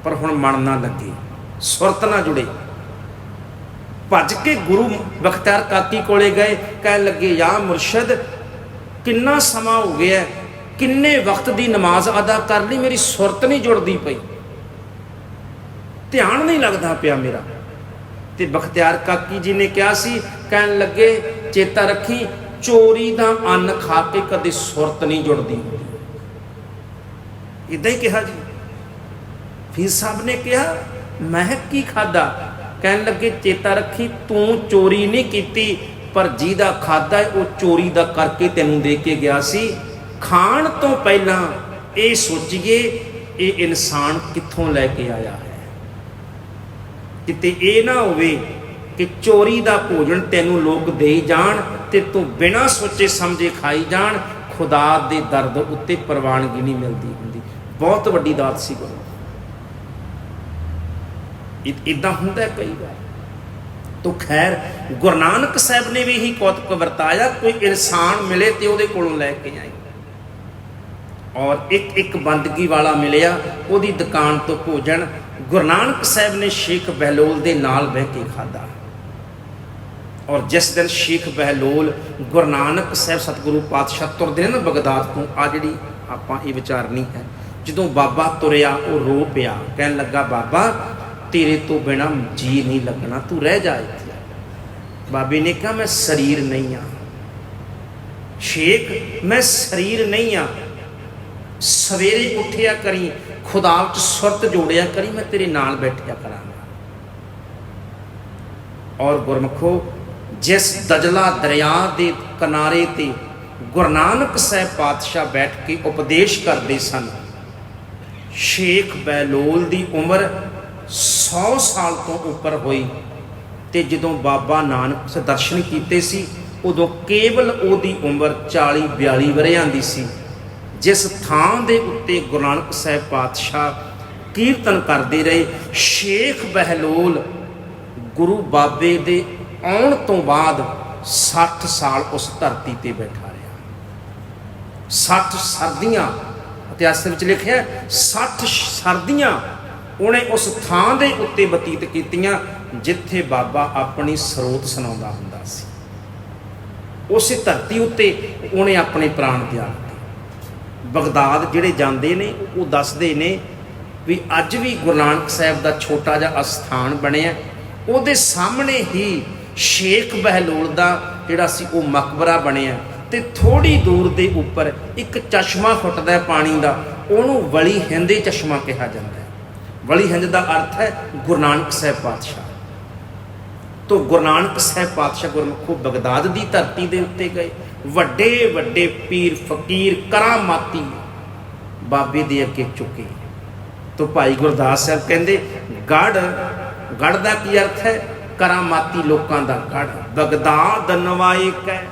ਪਰ ਹੁਣ ਮਨ ਨਾ ਲੱਗੇ, ਸੁਰਤ ਨਾ ਜੁੜੇ। ਭੱਜ ਕੇ ਗੁਰੂ ਬਖਤਿਆਰ ਕਾਕੀ ਕੋਲੇ ਗਏ, ਕਹਿਣ ਲੱਗੇ, ਯਾ ਮੁਰਸ਼ਦ, ਕਿੰਨਾ ਸਮਾਂ ਹੋ ਗਿਆ ਕਿੰਨੇ ਵਕਤ ਦੀ ਨਮਾਜ਼ ਅਦਾ ਕਰ ਲਈ? ਮੇਰੀ ਸੁਰਤ ਨਹੀਂ ਜੁੜਦੀ ਪਈ। ਧਿਆਨ ਨਹੀਂ ਲੱਗਦਾ ਪਿਆ ਮੇਰਾ। ਤੇ ਬਖਤਿਆਰ ਕਾਕੀ ਜੀ ਨੇ ਕਿਹਾ ਸੀ, ਕਹਿਣ ਲੱਗੇ, ਚੇਤਾ ਰੱਖੀ, ਚੋਰੀ ਦਾ ਅੰਨ ਖਾ ਕੇ ਕਦੇ ਸੁਰਤ ਨਹੀਂ ਜੁੜਦੀ ਇਦਾਂ ਹੀ ਕਿਹਾ ਜੀ। ਫਿਰ ਸਾਹਿਬ ਨੇ ਕਿਹਾ, ਮੈਂ ਕੀ ਖਾਦਾ ਕਹਿਣ ਲੱਗੇ, ਚੇਤਾ ਰੱਖੀ, ਤੂੰ ਚੋਰੀ ਨਹੀਂ ਕੀਤੀ, ਪਰ ਜਿਹਦਾ ਖਾਦਾ ਉਹ ਚੋਰੀ ਦਾ ਕਰਕੇ ਤੈਨੂੰ ਦੇ ਕੇ ਗਿਆ ਸੀ। ਖਾਣ ਤੋਂ ਪਹਿਲਾਂ ਇਹ ਸੋਚੀਏ, ਇਹ ਇਨਸਾਨ ਕਿੱਥੋਂ ਲੈ ਕੇ ਆਇਆ ਹੈ? ਕਿਤੇ ਇਹ ਨਾ ਹੋਵੇ ਕਿ ਚੋਰੀ ਦਾ ਭੋਜਨ ਤੈਨੂੰ ਲੋਕ ਦੇਈ ਜਾਣ ਤੇ ਤੂੰ ਬਿਨਾਂ ਸੋਚੇ ਸਮਝੇ ਖਾਈ ਜਾਣ, ਖੁਦਾ ਦੇ ਦਰਦ ਉੱਤੇ ਪ੍ਰਵਾਨਗੀ ਨਹੀਂ ਮਿਲਦੀ ਹੁੰਦੀ। ਬਹੁਤ ਵੱਡੀ ਦਾਤ ਸੀ ਗੁਰੂ। ਇਦਾਂ ਹੁੰਦਾ ਕਈ ਵਾਰ। ਤੋ ਖੈਰ, ਗੁਰੂ ਨਾਨਕ ਸਾਹਿਬ ਨੇ ਵੀ ਇਹੀ ਕੌਤਕ ਵਰਤਾਇਆ, ਕੋਈ ਇਨਸਾਨ ਮਿਲੇ ਤੇ ਉਹਦੇ ਕੋਲੋਂ ਲੈ ਕੇ ਆਏ। ਔਰ ਇੱਕ ਇੱਕ ਬੰਦਗੀ ਵਾਲਾ ਮਿਲਿਆ, ਉਹਦੀ ਦੁਕਾਨ ਤੋਂ ਭੋਜਨ, ਗੁਰੂ ਨਾਨਕ ਸਾਹਿਬ ਨੇ ਸ਼ੇਖ ਬਹਿਲੋਲ ਦੇ ਨਾਲ ਬਹਿ ਕੇ ਖਾਦਾ ਔਰ ਜਿਸ ਦਿਨ ਸ਼ੇਖ ਬਹਿਲੋਲ ਗੁਰੂ ਨਾਨਕ ਸਾਹਿਬ ਸਤਿਗੁਰੂ ਪਾਤਸ਼ਾਹ ਤੁਰਦੇ ਨੇ ਨਾ ਬਗਦਾਦ ਤੋਂ, ਆ ਜਿਹੜੀ ਆਪਾਂ ਇਹ ਵਿਚਾਰਨੀ ਹੈ, ਜਦੋਂ ਬਾਬਾ ਤੁਰਿਆ, ਉਹ ਰੋ ਪਿਆ, ਕਹਿਣ ਲੱਗਾ, ਬਾਬਾ ਤੇਰੇ ਤੋਂ ਬਿਨਾ ਜੀ ਨਹੀਂ ਲੱਗਣਾ, ਤੂੰ ਰਹਿ ਜਾ ਇੱਥੇ। ਬਾਬੇ ਨੇ ਕਿਹਾ, ਮੈਂ ਸਰੀਰ ਨਹੀਂ ਆ। ਸ਼ੇਖ, ਮੈਂ ਸਰੀਰ ਨਹੀਂ ਆ। ਸਵੇਰੇ ਉੱਠਿਆ ਕਰੀ, ਖੁਦਾ ਵਿੱਚ ਸੁਰਤ ਜੋੜਿਆ ਕਰੀ, ਮੈਂ ਤੇਰੇ ਨਾਲ ਬੈਠਿਆ ਕਰਾਂਗਾ। ਔਰ ਗੁਰਮਖੋ, ਜਿਸ ਦਜਲਾ ਦਰਿਆ ਦੇ ਕਿਨਾਰੇ ਤੇ ਗੁਰੂ ਨਾਨਕ ਸਾਹਿਬ ਪਾਤਸ਼ਾਹ ਬੈਠ ਕੇ ਉਪਦੇਸ਼ ਕਰਦੇ ਸਨ, ਸ਼ੇਖ ਬੈਲੋਲ ਦੀ ਉਮਰ 100 ਸਾਲ ਤੋਂ ਉੱਪਰ ਹੋਈ ਤੇ ਜਦੋਂ ਬਾਬਾ ਨਾਨਕ ਸੇ ਦਰਸ਼ਨ ਕੀਤੇ ਸੀ, ਉਦੋਂ ਕੇਵਲ ਉਹਦੀ ਉਮਰ 40 42 ਵਰਿਆਂ ਦੀ ਸੀ, ਜਿਸ ਥਾਂ ਦੇ ਉੱਤੇ ਗੁਰੂ ਨਾਨਕ ਸਾਹਿਬ ਪਾਤਸ਼ਾਹ ਕੀਰਤਨ ਕਰਦੇ ਰਹੇ, ਸ਼ੇਖ ਬਹਿਲੋਲ ਗੁਰੂ ਬਾਬੇ ਦੇ ਆਉਣ ਤੋਂ ਬਾਅਦ 60 ਸਾਲ ਉਸ ਧਰਤੀ ਤੇ ਬੈਠਾ ਰਿਹਾ। 60 ਸਰਦੀਆਂ, ਇਤਿਹਾਸ ਵਿੱਚ ਲਿਖਿਆ 60 ਸਰਦੀਆਂ ਉਹਨੇ ਉਸ ਥਾਂ ਦੇ ਉੱਤੇ ਬਤੀਤ ਕੀਤੀਆਂ ਜਿੱਥੇ ਬਾਬਾ ਆਪਣੀ ਸਰੋਤ ਸੁਣਾਉਂਦਾ ਹੁੰਦਾ ਸੀ। ਉਸੇ ਧਰਤੀ ਉੱਤੇ ਉਹਨੇ ਆਪਣੇ ਪ੍ਰਾਣ ਤਿਆਗ ਦਿੱਤੇ। ਬਗਦਾਦ ਜਿਹੜੇ ਜਾਂਦੇ ਨੇ, ਉਹ ਦੱਸਦੇ ਨੇ ਵੀ ਅੱਜ ਵੀ ਗੁਰੂ ਨਾਨਕ ਸਾਹਿਬ ਦਾ ਛੋਟਾ ਜਿਹਾ ਅਸਥਾਨ ਬਣਿਆ। ਉਹਦੇ ਸਾਹਮਣੇ ਹੀ ਸ਼ੇਖ ਬਹਿਲੋਲ ਦਾ ਜਿਹੜਾ ਸੀ, ਉਹ ਮਕਬਰਾ ਬਣਿਆ ਤੇ ਥੋੜੀ ਦੂਰ ਦੇ ਉੱਪਰ ਇੱਕ ਚਸ਼ਮਾ ਫੁੱਟਦਾ ਪਾਣੀ ਦਾ, ਉਹਨੂੰ ਵਲੀ ਹਿੰਦੇ ਚਸ਼ਮਾ ਕਿਹਾ ਜਾਂਦਾ। ਵਲੀ ਹਿੰਦ ਦਾ ਅਰਥ ਹੈ ਗੁਰੂ ਨਾਨਕ ਸਾਹਿਬ ਪਾਤਸ਼ਾਹ। ਤੋਂ ਗੁਰੂ ਨਾਨਕ ਸਾਹਿਬ ਪਾਤਸ਼ਾਹ ਗੁਰਮੁਖੋ ਬਗਦਾਦ ਦੀ ਧਰਤੀ ਦੇ ਉੱਤੇ ਗਏ। ਵੱਡੇ ਵੱਡੇ ਪੀਰ ਫਕੀਰ ਕਰਾਮਾਤੀ ਬਾਬੇ ਦੇ ਅੱਗੇ ਝੁਕੇ। ਤੋਂ ਭਾਈ ਗੁਰਦਾਸ ਸਾਹਿਬ ਕਹਿੰਦੇ ਗੜ ਗੜ ਦਾ ਕੀ ਅਰਥ ਹੈ? ਕਰਾਮਾਤੀ ਲੋਕਾਂ ਦਾ ਗੜ ਬਗਦਾਦ ਨਵਾਏ ਹੈ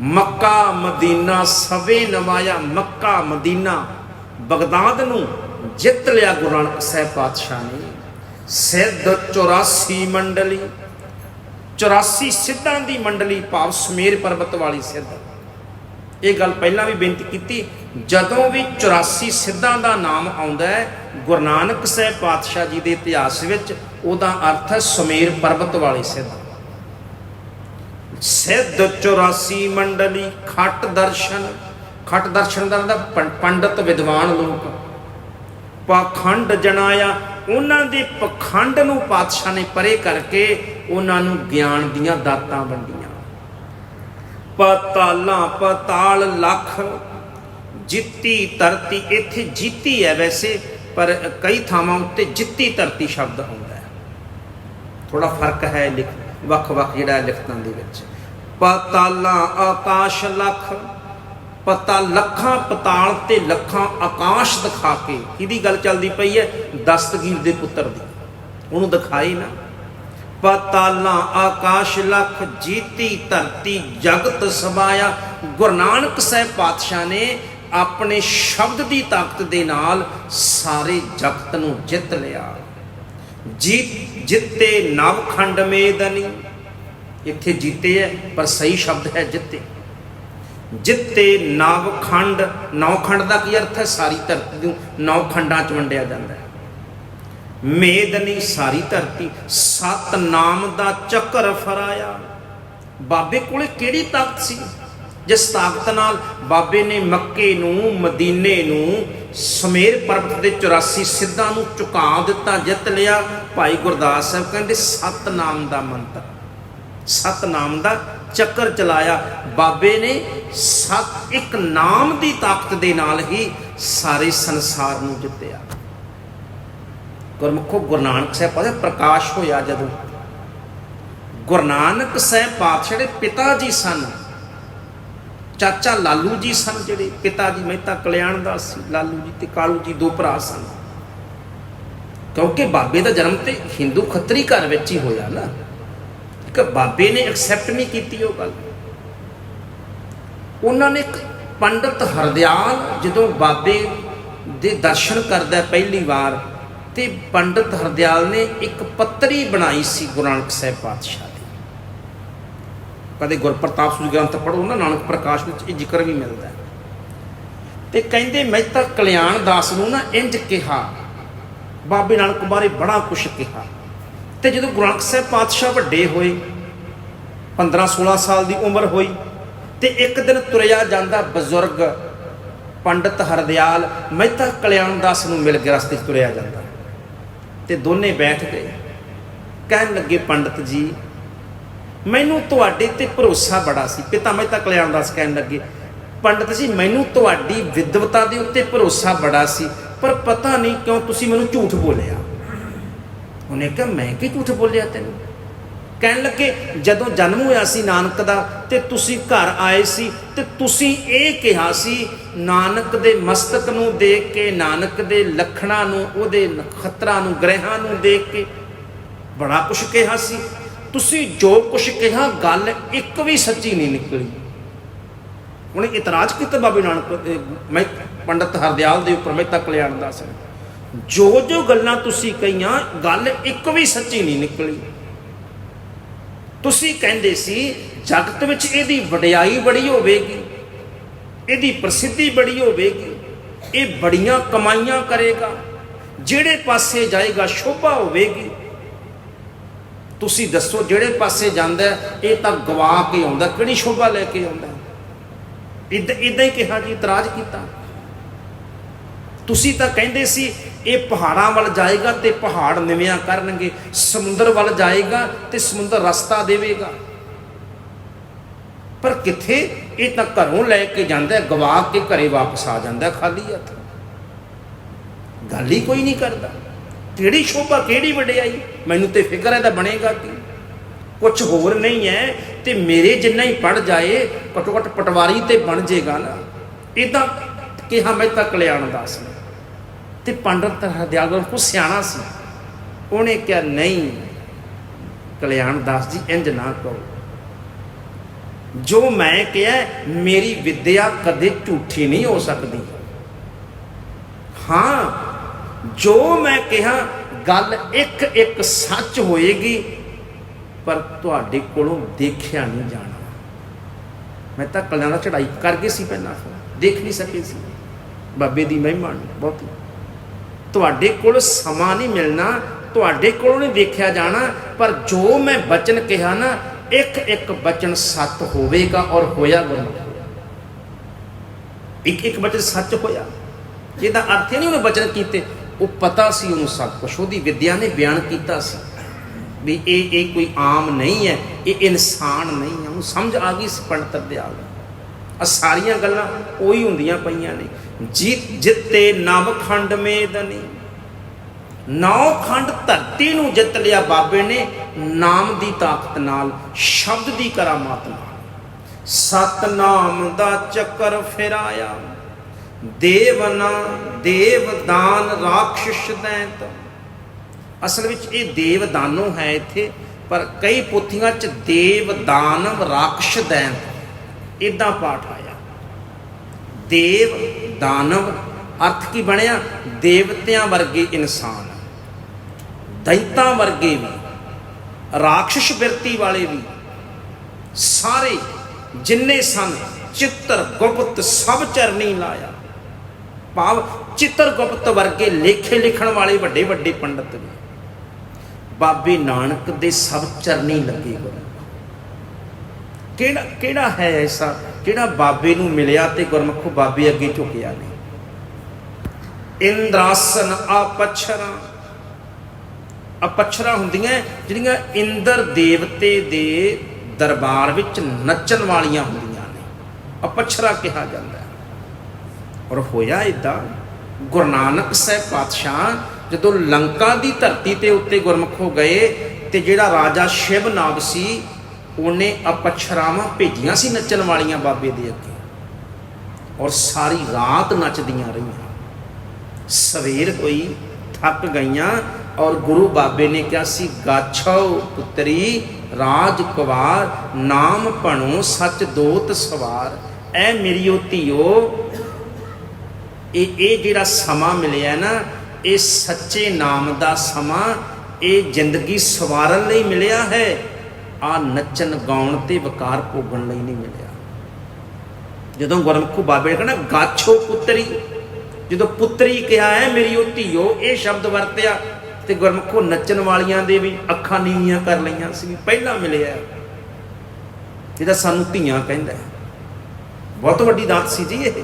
ਮੱਕਾ ਮਦੀਨਾ ਸਵੇ ਨਵਾਇਆ, ਮੱਕਾ ਮਦੀਨਾ ਬਗਦਾਦ ਨੂੰ ਜਿੱਤ ਲਿਆ ਗੁਰੂ ਨਾਨਕ ਸਾਹਿਬ ਪਾਤਸ਼ਾਹ ਨੇ। ਸਿੱਧ 84 ਮੰਡਲੀ 84 ਸਿੱਧਾਂ ਦੀ ਮੰਡਲੀ ਭਾਵ ਸੁਮੇਰ ਪਰਬਤ ਵਾਲੀ ਸਿੱਧ। ਇਹ ਗੱਲ ਪਹਿਲਾਂ ਵੀ ਬੇਨਤੀ ਕੀਤੀ, ਜਦੋਂ ਵੀ 84 ਸਿੱਧਾਂ ਦਾ ਨਾਮ ਆਉਂਦਾ ਹੈ, ਗੁਰੂ ਨਾਨਕ ਸਾਹਿਬ ਪਾਤਸ਼ਾਹ ਜੀ ਦੇ ਇਤਿਹਾਸ ਵਿੱਚ, ਉਹਦਾ ਅਰਥ ਹੈ ਸੁਮੇਰ ਪਰਬਤ ਵਾਲੀ ਸਿੱਧ। ਸਿੱਧ 84 ਮੰਡਲੀ, ਖੱਟ ਦਰਸ਼ਨ ਖੱਟ ਦਰਸ਼ਨ ਦਾ ਮਤਲਬ ਪੰਡਤ ਵਿਦਵਾਨ ਲੋਕ। ਪਖੰਡ ਜਣਾਇਆ ਉਹਨਾਂ ਦੇ ਪਖੰਡ ਨੂੰ ਪਾਤਸ਼ਾਹ ਨੇ ਪਰੇ ਕਰਕੇ ਉਹਨਾਂ ਨੂੰ ਗਿਆਨ ਦੀਆਂ ਦਾਤਾਂ ਵੰਡੀਆਂ। ਪਤਾਲਾਂ, ਪਤਾਲ ਲੱਖ, ਜਿੱਤੀ ਧਰਤੀ ਇੱਥੇ ਜਿੱਤੀ ਹੈ ਵੈਸੇ, ਪਰ ਕਈ ਥਾਵਾਂ ਉੱਤੇ ਜਿੱਤੀ ਧਰਤੀ ਸ਼ਬਦ ਆਉਂਦਾ ਹੈ। ਥੋੜਾ ਫ਼ਰਕ ਹੈ ਲਿਖ, ਵੱਖ-ਵੱਖ ਜਿਹੜਾ ਲਿਖਤਾਂ ਦੇ ਵਿੱਚ। ਪਤਾਲਾਂ, ਆਕਾਸ਼ ਲੱਖ ਪਤਾ ਲੱਖਾਂ ਪਤਾਲ ਤੇ ਲੱਖਾਂ ਆਕਾਸ਼ ਦਿਖਾ ਕੇ ਇਹਦੀ ਗੱਲ ਚੱਲਦੀ ਪਈ ਹੈ? ਦਸਤਗੀਰ ਦੇ ਪੁੱਤਰ ਦੀ। ਉਹਨੂੰ ਦਿਖਾਈ ਨਾ। ਪਤਾਲਾਂ ਆਕਾਸ਼ ਲੱਖ ਜੀਤੀ ਧਰਤੀ ਜਗਤ ਸਮਾਇਆ। ਗੁਰੂ ਨਾਨਕ ਸਾਹਿਬ ਪਾਤਸ਼ਾਹ ਨੇ ਆਪਣੇ ਸ਼ਬਦ ਦੀ ਤਾਕਤ ਦੇ ਨਾਲ ਸਾਰੇ ਜਗਤ ਨੂੰ ਜਿੱਤ ਲਿਆ। ਜੀਤ ਜਿੱਤੇ ਨਵ ਖੰਡ ਮੇਦਨੀ। ਇੱਥੇ ਜੀਤੇ ਹੈ, ਪਰ ਸਹੀ ਸ਼ਬਦ ਹੈ ਜਿੱਤੇ। ਜਿੱਤੇ ਨਵ ਖੰਡ, ਨੌ ਖੰਡ ਦਾ ਕੀ ਅਰਥ ਹੈ? ਸਾਰੀ ਧਰਤੀ ਨੂੰ ਨੌ ਖੰਡਾਂ ਚ ਵੰਡਿਆ ਜਾਂਦਾ ਹੈ। ਮੇਦਨੀ ਸਾਰੀ ਧਰਤੀ, ਸਤ ਨਾਮ ਦਾ ਚੱਕਰ ਫਰਾਇਆ। ਬਾਬੇ ਕੋਲੇ ਕਿਹੜੀ ਤਾਕਤ ਸੀ? ਜਿਸ ਤਾਕਤ ਨਾਲ ਬਾਬੇ ਨੇ ਮੱਕੇ ਨੂੰ, ਮਦੀਨੇ ਨੂੰ, ਸਮੇਰ ਪਰਬਤ ਦੇ 84 ਸਿੱਧਾਂ ਨੂੰ ਝੁਕਾ ਦਿੱਤਾ, ਜਿੱਤ ਲਿਆ। ਭਾਈ ਗੁਰਦਾਸ ਸਾਹਿਬ ਕਹਿੰਦੇ, ਸਤ ਨਾਮ ਦਾ ਮੰਤਰ। ਸਤ ਨਾਮ ਦਾ ਚੱਕਰ ਚਲਾਇਆ। ਬਾਬੇ ਨੇ ਸਤ ਇੱਕ ਨਾਮ ਦੀ ਤਾਕਤ ਦੇ ਨਾਲ ਹੀ ਸਾਰੇ ਸੰਸਾਰ ਨੂੰ ਜਿੱਤਿਆ। ਗੁਰਮੁਖੋ ਗੁਰੂ ਨਾਨਕ ਸਾਹਿਬ ਪਤਾ ਪ੍ਰਕਾਸ਼ ਹੋਇਆ ਜਦੋਂ। ਗੁਰੂ ਨਾਨਕ ਸਾਹਿਬ ਪਾਤਸ਼ਾਹ ਦੇ ਪਿਤਾ ਜੀ ਸਨ, ਚਾਚਾ ਲਾਲੂ ਜੀ ਸਨ ਜਿਹੜੇ, ਪਿਤਾ ਜੀ ਮਹਿਤਾ ਕਲਿਆਣ ਦਾਸ ਸੀ, ਲਾਲੂ ਜੀ ਤੇ ਕਾਲੂ ਜੀ ਦੋ ਭਰਾ ਸਨ। ਕਿਉਂਕਿ ਬਾਬੇ ਦਾ ਜਨਮ ਤੇ ਹਿੰਦੂ ਖੱਤਰੀ ਘਰ ਵਿੱਚ ਹੀ ਹੋਇਆ ਨਾ। ਕਿ ਬਾਬੇ ਨੇ ਐਕਸੈਪਟ ਨਹੀਂ ਕੀਤੀ ਉਹ ਗੱਲ। ਉਹਨਾਂ ਨੇ ਇੱਕ ਪੰਡਤ ਹਰਦਿਆਲ ਜਦੋਂ ਬਾਬੇ ਦੇ ਦਰਸ਼ਨ ਕਰਦਾ ਪਹਿਲੀ ਵਾਰ, ਤੇ ਪੰਡਤ ਹਰਦਿਆਲ ਨੇ ਇੱਕ ਪੱਤਰੀ ਬਣਾਈ ਸੀ ਗੁਰੂ ਨਾਨਕ ਸਾਹਿਬ ਪਾਤਸ਼ਾਹ ਦੀ। ਕਦੇ ਗੁਰਪ੍ਰਤਾਪ ਸਿੰਘ ਗ੍ਰੰਥ ਪੜ੍ਹੋ ਨਾ, ਨਾਨਕ ਪ੍ਰਕਾਸ਼ ਵਿੱਚ ਇਹ ਜ਼ਿਕਰ ਵੀ ਮਿਲਦਾ। ਹੈ ਤੇ ਕਹਿੰਦੇ ਤਾਂ ਕਲਿਆਣ ਦਾਸ ਨੂੰ ਨਾ ਇੰਜ ਕਿਹਾ, ਬਾਬੇ ਨਾਨਕ ਬਾਰੇ ਬੜਾ ਕੁਛ ਕਿਹਾ। ਤੇ ਜਦੋਂ ਗੁਰੂ ਨਾਨਕ ਸਾਹਿਬ ਪਾਤਸ਼ਾਹ ਵੱਡੇ ਹੋਏ 15 16 ਸਾਲ ਦੀ ਉਮਰ ਹੋਈ, ਤੇ ਇੱਕ ਦਿਨ ਤੁਰਿਆ ਜਾਂਦਾ ਬਜ਼ੁਰਗ ਪੰਡਤ ਹਰਦਿਆਲ ਮਹਿਤਾ ਕਲਿਆਣ ਦਾਸ ਨੂੰ ਮਿਲ ਕੇ ਰਸਤੇ 'ਚ ਤੁਰਿਆ ਜਾਂਦਾ। ਤੇ ਦੋਨੇ ਬੈਠ ਗਏ। ਕਹਿਣ ਲੱਗੇ, ਪੰਡਤ ਜੀ, ਮੈਨੂੰ ਤੁਹਾਡੇ ਤੇ ਭਰੋਸਾ ਬੜਾ ਸੀ। ਪਿਤਾ ਮਹਿਤਾ ਕਲਿਆਣ ਦਾਸ ਕਹਿਣ ਲੱਗੇ, ਪੰਡਤ ਜੀ, ਮੈਨੂੰ ਤੁਹਾਡੀ ਵਿਦਵਤਾ ਦੇ ਉੱਤੇ ਭਰੋਸਾ ਬੜਾ ਸੀ, ਪਰ ਪਤਾ ਨਹੀਂ ਕਿਉਂ ਤੁਸੀਂ ਮੈਨੂੰ ਝੂਠ ਬੋਲਿਆ। ਉਹਨੇ ਕਿਹਾ ਮੈਂ ਕੀ ਝੂਠ ਬੋਲਿਆ ਤੈਨੂੰ? ਕਹਿਣ ਲੱਗੇ ਜਦੋਂ ਜਨਮ ਹੋਇਆ ਸੀ ਨਾਨਕ ਦਾ ਤੇ ਤੁਸੀਂ ਘਰ ਆਏ ਸੀ ਤੇ ਤੁਸੀਂ ਇਹ ਕਿਹਾ ਸੀ ਨਾਨਕ ਦੇ ਮਸਤਕ ਨੂੰ ਦੇਖ ਕੇ ਨਾਨਕ ਦੇ ਲੱਖਣਾਂ ਨੂੰ ਉਹਦੇ ਨਖਤਰਾਂ ਨੂੰ ਗ੍ਰਹਿਾਂ ਨੂੰ ਦੇਖ ਕੇ ਬੜਾ ਕੁਝ ਕਿਹਾ ਸੀ। ਤੁਸੀਂ ਜੋ ਕੁਝ ਕਿਹਾ ਗੱਲ ਇੱਕ ਵੀ ਸੱਚੀ ਨਹੀਂ ਨਿਕਲੀ। ਉਹਨੇ ਇਤਰਾਜ਼ ਕੀਤਾ ਬਾਬੇ ਨਾਨਕ ਅਹ, ਮੈਂ ਪੰਡਤ ਹਰਦਿਆਲ ਦੇ ਉੱਪਰ ਮਹਿਤਾ ਕਲਿਆਣ ਦਾ ਨੇ ਜੋ ਜੋ ਗੱਲਾਂ ਤੁਸੀਂ ਕਹੀਆਂ, ਗੱਲ ਇੱਕ ਵੀ ਸੱਚੀ ਨਹੀਂ ਨਿਕਲੀ। ਤੁਸੀਂ ਕਹਿੰਦੇ ਸੀ, ਜਗਤ ਵਿੱਚ ਇਹਦੀ ਵਡਿਆਈ ਬੜੀ ਹੋਵੇਗੀ, ਇਹਦੀ ਪ੍ਰਸਿੱਧੀ ਬੜੀ ਹੋਵੇਗੀ, ਇਹ ਬੜੀਆਂ ਕਮਾਈਆਂ ਕਰੇਗਾ, ਜਿਹੜੇ ਪਾਸੇ ਜਾਏਗਾ ਸ਼ੋਭਾ ਹੋਵੇਗੀ। ਤੁਸੀਂ ਦੱਸੋ, ਜਿਹੜੇ ਪਾਸੇ ਜਾਂਦਾ ਇਹ ਤਾਂ ਗਵਾ ਕੇ ਆਉਂਦਾ, ਕਿਹੜੀ ਸ਼ੋਭਾ ਲੈ ਕੇ ਆਉਂਦਾ? ਇਦਾਂ ਇਦਾਂ ਹੀ ਕਿਹਾ ਜੀ, ਇਤਰਾਜ਼ ਕੀਤਾ। ਤੁਸੀਂ ਤਾਂ ਕਹਿੰਦੇ ਸੀ ਇਹ ਪਹਾੜਾਂ ਵੱਲ ਜਾਏਗਾ ਤੇ ਪਹਾੜ ਨਿਵਿਆਂ ਕਰਨਗੇ, ਸਮੁੰਦਰ ਵੱਲ ਜਾਏਗਾ ਤੇ ਸਮੁੰਦਰ ਰਸਤਾ ਦੇਵੇਗਾ। ਪਰ ਕਿੱਥੇ ਇਹ ਤਾਂ ਘਰੋਂ ਲੈ ਕੇ ਜਾਂਦਾ ਗਵਾ ਕੇ ਘਰੇ ਵਾਪਸ ਆ ਜਾਂਦਾ ਖਾਲੀ ਹੱਥ। ਗੱਲ ਹੀ ਕੋਈ ਨਹੀਂ ਕਰਦਾ। ਕਿਹੜੀ ਸ਼ੋਭਾ ਕਿਹੜੀ ਵਡਿਆਈ? ਮੈਨੂੰ ਤੇ ਫਿਕਰ ਹੈ ਤਾਂ ਬਣੇਗਾ ਕੀ? ਕੁਝ ਹੋਰ ਨਹੀਂ ਹੈ ਤੇ ਮੇਰੇ ਜਿੰਨਾ ਹੀ ਪੜ ਜਾਏ, ਘਟੋ ਘਟ ਪਟਵਾਰੀ ਤੇ ਬਣ ਜਾਏਗਾ ਨਾ। ਇਦਾਂ ਕਿਹਾ ਮੈਂ ਤਾਂ ਕਲਿਆਣ ਦਾਸ ਨੇ। ਤੇ ਪੰਡਤ ਹਰਦਿਆਲ ਕੋ ਸਿਆਣਾ ਸੀ। ਉਹਨੇ ਕਿਹਾ, ਨਹੀਂ, ਕਲਿਆਣ ਦਾਸ ਜੀ ਇੰਜ ਨਾ ਕਰੋ ਜੋ ਮੈਂ ਕਿਹਾ, ਮੇਰੀ ਵਿਦਿਆ ਕਦੇ ਝੂਠੀ ਨਹੀਂ ਹੋ ਸਕਦੀ। ਹਾਂ, ਜੋ ਮੈਂ ਕਿਹਾ, ਗੱਲ ਇੱਕ ਇੱਕ ਸੱਚ ਹੋਏਗੀ, ਪਰ ਤੁਹਾਡੇ ਕੋਲੋਂ ਦੇਖਿਆ ਨਹੀਂ ਜਾਣਾ। ਮੈਂ ਤਾਂ ਕਲਿਆਂ ਚੜਾਈ ਕਰ ਗਈ ਸੀ ਪਹਿਲਾਂ। ਦੇਖ ਨਹੀਂ ਸਕੇ ਸੀ। ਬਾਬੇ ਦੀ ਮਹਿਮਾ ਨੂੰ, ਬਹੁਤ। ਤੁਹਾਡੇ ਕੋਲ ਸਮਾਂ ਨਹੀਂ ਮਿਲਣਾ, ਤੁਹਾਡੇ ਕੋਲੋਂ ਨਹੀਂ ਵੇਖਿਆ ਜਾਣਾ, ਪਰ ਜੋ ਮੈਂ ਬਚਨ ਕਿਹਾ ਨਾ ਇੱਕ ਇੱਕ ਬਚਨ ਸੱਚ ਹੋਵੇਗਾ ਔਰ ਹੋਇਆ ਗੁਰੂ ਇੱਕ ਇੱਕ ਬਚਨ ਸੱਚ ਹੋਇਆ। ਜਿਹਦਾ ਅਰਥ ਇਹ ਨਹੀਂ ਉਹਨੇ ਬਚਨ ਕੀਤੇ। ਉਹ ਪਤਾ ਸੀ ਉਹਨੂੰ ਸਭ ਕੁਝ ਉਹਦੀ ਵਿਦਿਆ ਨੇ ਬਿਆਨ ਕੀਤਾ ਸੀ ਵੀ ਇਹ ਇਹ ਕੋਈ ਆਮ ਨਹੀਂ ਹੈ, ਇਹ ਇਨਸਾਨ ਨਹੀਂ ਹੈ। ਉਹਨੂੰ ਸਮਝ ਆ ਗਈ ਸੀ ਪੰਡਤ ਦਿਆਲ। ਆ ਸਾਰੀਆਂ ਗੱਲਾਂ ਉਹੀ ਹੁੰਦੀਆਂ ਪਈਆਂ ਨੇ। ਜੀਤ ਜਿੱਤੇ ਨਵ ਖੰਡ ਮੇਦਨੀ। ਨੌ ਖੰਡ ਧਰਤੀ ਨੂੰ ਜਿੱਤ ਲਿਆ ਬਾਬੇ ਨੇ, ਨਾਮ ਦੀ ਤਾਕਤ ਨਾਲ, ਸ਼ਬਦ ਦੀ ਕਰਾਮਾਤ ਨਾਲ। ਸਤਨਾਮ ਦਾ ਚੱਕਰ ਫਿਰਾਇਆ। ਦੇਵਨਾ ਦੇਵਦਾਨ ਰਾਖਸ਼ ਦੈਂਤ। ਅਸਲ ਵਿੱਚ ਇਹ ਦੇਵਦਾਨੋ ਹੈ ਇੱਥੇ, ਪਰ ਕਈ ਪੋਥੀਆਂ 'ਚ ਦੇਵਦਾਨਵ ਰਾਖਸ਼ ਦੈਂਤ। ਇਦਾਂ ਪਾਠ ਆਇਆ। ਦੇਵ ਦਾਨਵ ਅਰਥ ਕੀ ਬਣਿਆ? ਦੇਵਤਿਆਂ ਵਰਗੇ ਇਨਸਾਨ। ਦੈਤਾਂ ਵਰਗੇ ਵੀ, ਰਾਖਸ਼ ਬਿਰਤੀ ਵਾਲੇ ਵੀ, ਸਾਰੇ ਜਿੰਨੇ ਸਨ, ਚਿੱਤਰ ਗੁਪਤ ਸਭ ਚਰਨੀ ਲਾਇਆ। ਭਾਵ ਚਿੱਤਰ ਗੁਪਤ ਵਰਗੇ ਲੇਖੇ ਲਿਖਣ ਵਾਲੇ ਵੱਡੇ ਵੱਡੇ ਪੰਡਤ ਵੀ ਬਾਬੇ ਨਾਨਕ ਦੇ ਸਭ ਚਰਨੀ ਲੱਗੇ ਗੁਰੂ ਕਿਹੜਾ ਕਿਹੜਾ ਹੈ ਐਸਾ ਜਿਹੜਾ ਬਾਬੇ ਨੂੰ ਮਿਲਿਆ ਤੇ ਗੁਰਮੁਖੋ ਬਾਬੇ ਅੱਗੇ ਝੁਕਿਆ ਨਹੀਂ? ਇੰਦਰਾਸਨ ਆਪਛਰਾ ਅਪਛਰਾ ਹੁੰਦੀਆਂ ਜਿਹੜੀਆਂ ਇੰਦਰ ਦੇਵਤੇ ਦੇ ਦਰਬਾਰ ਵਿੱਚ ਨੱਚਣ ਵਾਲੀਆਂ ਹੁੰਦੀਆਂ ਨੇ। ਅਪਛਰਾ ਕਿਹਾ ਜਾਂਦਾ ਹੈ। ਔਰ ਹੋਇਆ ਇਦਾਂ ਗੁਰੂ ਨਾਨਕ ਸਾਹਿਬ ਪਾਤਸ਼ਾਹ ਜਦੋਂ ਲੰਕਾ ਦੀ ਧਰਤੀ ਤੇ ਉੱਤੇ ਗੁਰਮੁਖੋ ਗਏ ਤੇ ਜਿਹੜਾ ਰਾਜਾ ਸ਼ਿਵ ਨਾਗ ਸੀ ਉਹਨੇ ਅਪਛਰਾਵਾਂ ਭੇਜੀਆਂ ਸੀ ਨੱਚਣ ਵਾਲੀਆਂ ਬਾਬੇ ਦੇ ਅੱਗੇ। ਔਰ ਸਾਰੀ ਰਾਤ ਨੱਚਦੀਆਂ ਰਹੀਆਂ। ਸਵੇਰ ਹੋਈ, ਥੱਕ ਗਈਆਂ ਔਰ ਗੁਰੂ ਬਾਬੇ ਨੇ ਕਿਹਾ ਸੀ, ਗਾਛੋ ਪੁੱਤਰੀ, ਰਾਜ ਕੁਵਾਰ, ਨਾਮ ਭਣੋ, ਸੱਚ ਦੋਤ ਸਵਾਰ। ਐ ਮੇਰੀਓ ਧੀਓ, ਇਹ ਇਹ ਜਿਹੜਾ ਸਮਾਂ ਮਿਲਿਆ ਨਾ, ਇਹ ਸੱਚੇ ਨਾਮ ਦਾ ਸਮਾਂ, ਇਹ ਜ਼ਿੰਦਗੀ ਸਵਾਰਨ ਲਈ ਮਿਲਿਆ ਹੈ ਆ ਨੱਚਣ ਗਾਉਣ ਤੇ ਵਕਾਰ ਭੋਗਣ ਲਈ ਨਹੀਂ ਮਿਲਿਆ। ਜਦੋਂ ਗੁਰਮੁਖ ਬਾਬੇ ਨੇ ਕਹਿੰਦਾ ਗਾਛੋ ਪੁੱਤਰੀ। ਜਦੋਂ ਪੁੱਤਰੀ ਕਿਹਾ ਹੈ ਮੇਰੀ ਉਹ ਧੀਓ। ਇਹ ਸ਼ਬਦ ਵਰਤਿਆ ਤੇ ਗੁਰਮੁਖੋ ਨੱਚਣ ਵਾਲੀਆਂ ਦੇ ਵੀ ਅੱਖਾਂ ਨੀਵੀਆਂ ਕਰ ਲਈਆਂ ਸੀ, ਪਹਿਲਾਂ ਮਿਲਿਆ। ਜਿਹਦਾ ਸਾਨੂੰ ਧੀਆਂ ਕਹਿੰਦਾ ਬਹੁਤ ਵੱਡੀ ਦਾਤ ਸੀ ਜੀ ਇਹ।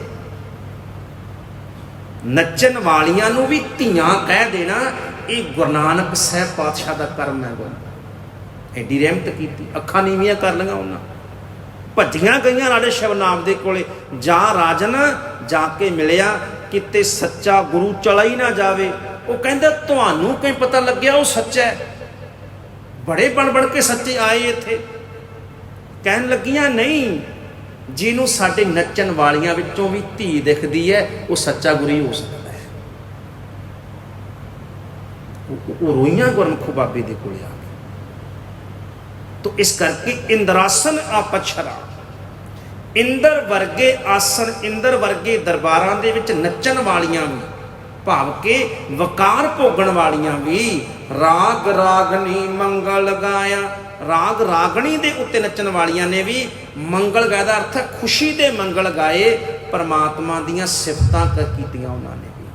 ਨੱਚਣ ਵਾਲੀਆਂ ਨੂੰ ਵੀ ਧੀਆਂ ਕਹਿ ਦੇਣਾ, ਇਹ ਗੁਰੂ ਨਾਨਕ ਸਾਹਿਬ ਪਾਤਸ਼ਾਹ ਦਾ ਕਰਮ ਹੈ ਗੁਰੂ। ਐਡੀ ਰਹਿਮਤ ਕੀਤੀ, ਅੱਖਾਂ ਨੀਵੀਆਂ ਕਰ ਲਈਆਂ ਉਹਨਾਂ। ਭੱਜੀਆਂ ਗਈਆਂ ਰਾਜੇ ਸ਼ਿਵ ਦੇ ਕੋਲੇ। ਜਾ ਰਾਜਨ ਜਾ ਕੇ ਮਿਲਿਆ, ਕਿਤੇ ਸੱਚਾ ਗੁਰੂ ਚਲਾ ਹੀ ਨਾ ਜਾਵੇ। ਉਹ ਕਹਿੰਦਾ, ਤੁਹਾਨੂੰ ਕਿਵੇਂ ਪਤਾ ਲੱਗਿਆ ਉਹ ਸੱਚਾ ਹੈ? ਬੜੇ ਬਣ ਬਣ ਕੇ ਸੱਚੇ ਆਏ ਇੱਥੇ। ਕਹਿਣ ਲੱਗੀਆਂ, ਨਹੀਂ, ਜਿਹਨੂੰ ਸਾਡੇ ਨੱਚਣ ਵਾਲੀਆਂ ਵਿੱਚੋਂ ਵੀ ਧੀ ਦਿਖਦੀ ਹੈ, ਉਹ ਸੱਚਾ ਗੁਰੂ ਹੀ ਹੋ ਸਕਦਾ ਹੈ। ਉਹ- ਰੋਈਆਂ ਗੁਰਮੁਖ ਬਾਬੇ ਦੇ ਕੋਲ ਆ ਕੇ ਤੋ ਇਸ ਕਰਕੇ ਆਪਛਰਾ। ਇੰਦਰ ਵਰਗੇ ਆਸਨ, ਇੰਦਰ ਵਰਗੇ ਦਰਬਾਰਾਂ ਦੇ ਵਿੱਚ ਨੱਚਣ ਵਾਲੀਆਂ ਵੀ, ਭਾਵ ਕਿ ਵਕਾਰ ਭੋਗਣ ਵਾਲੀਆਂ ਵੀ, ਰਾਗ ਰਾਗਨੀ ਮੰਗਲ ਗਾਇਆ। ਰਾਗ ਰਾਗਣੀ ਦੇ ਉੱਤੇ ਨੱਚਣ ਵਾਲੀਆਂ ਨੇ ਵੀ ਮੰਗਲ ਗਾਇਆ ਦਾ ਅਰਥ ਹੈ ਖੁਸ਼ੀ ਦੇ ਮੰਗਲ ਗਾਏ, ਪਰਮਾਤਮਾ ਦੀਆਂ ਸਿਫਤਾਂ ਕੀਤੀਆਂ ਉਹਨਾਂ ਨੇ ਵੀ।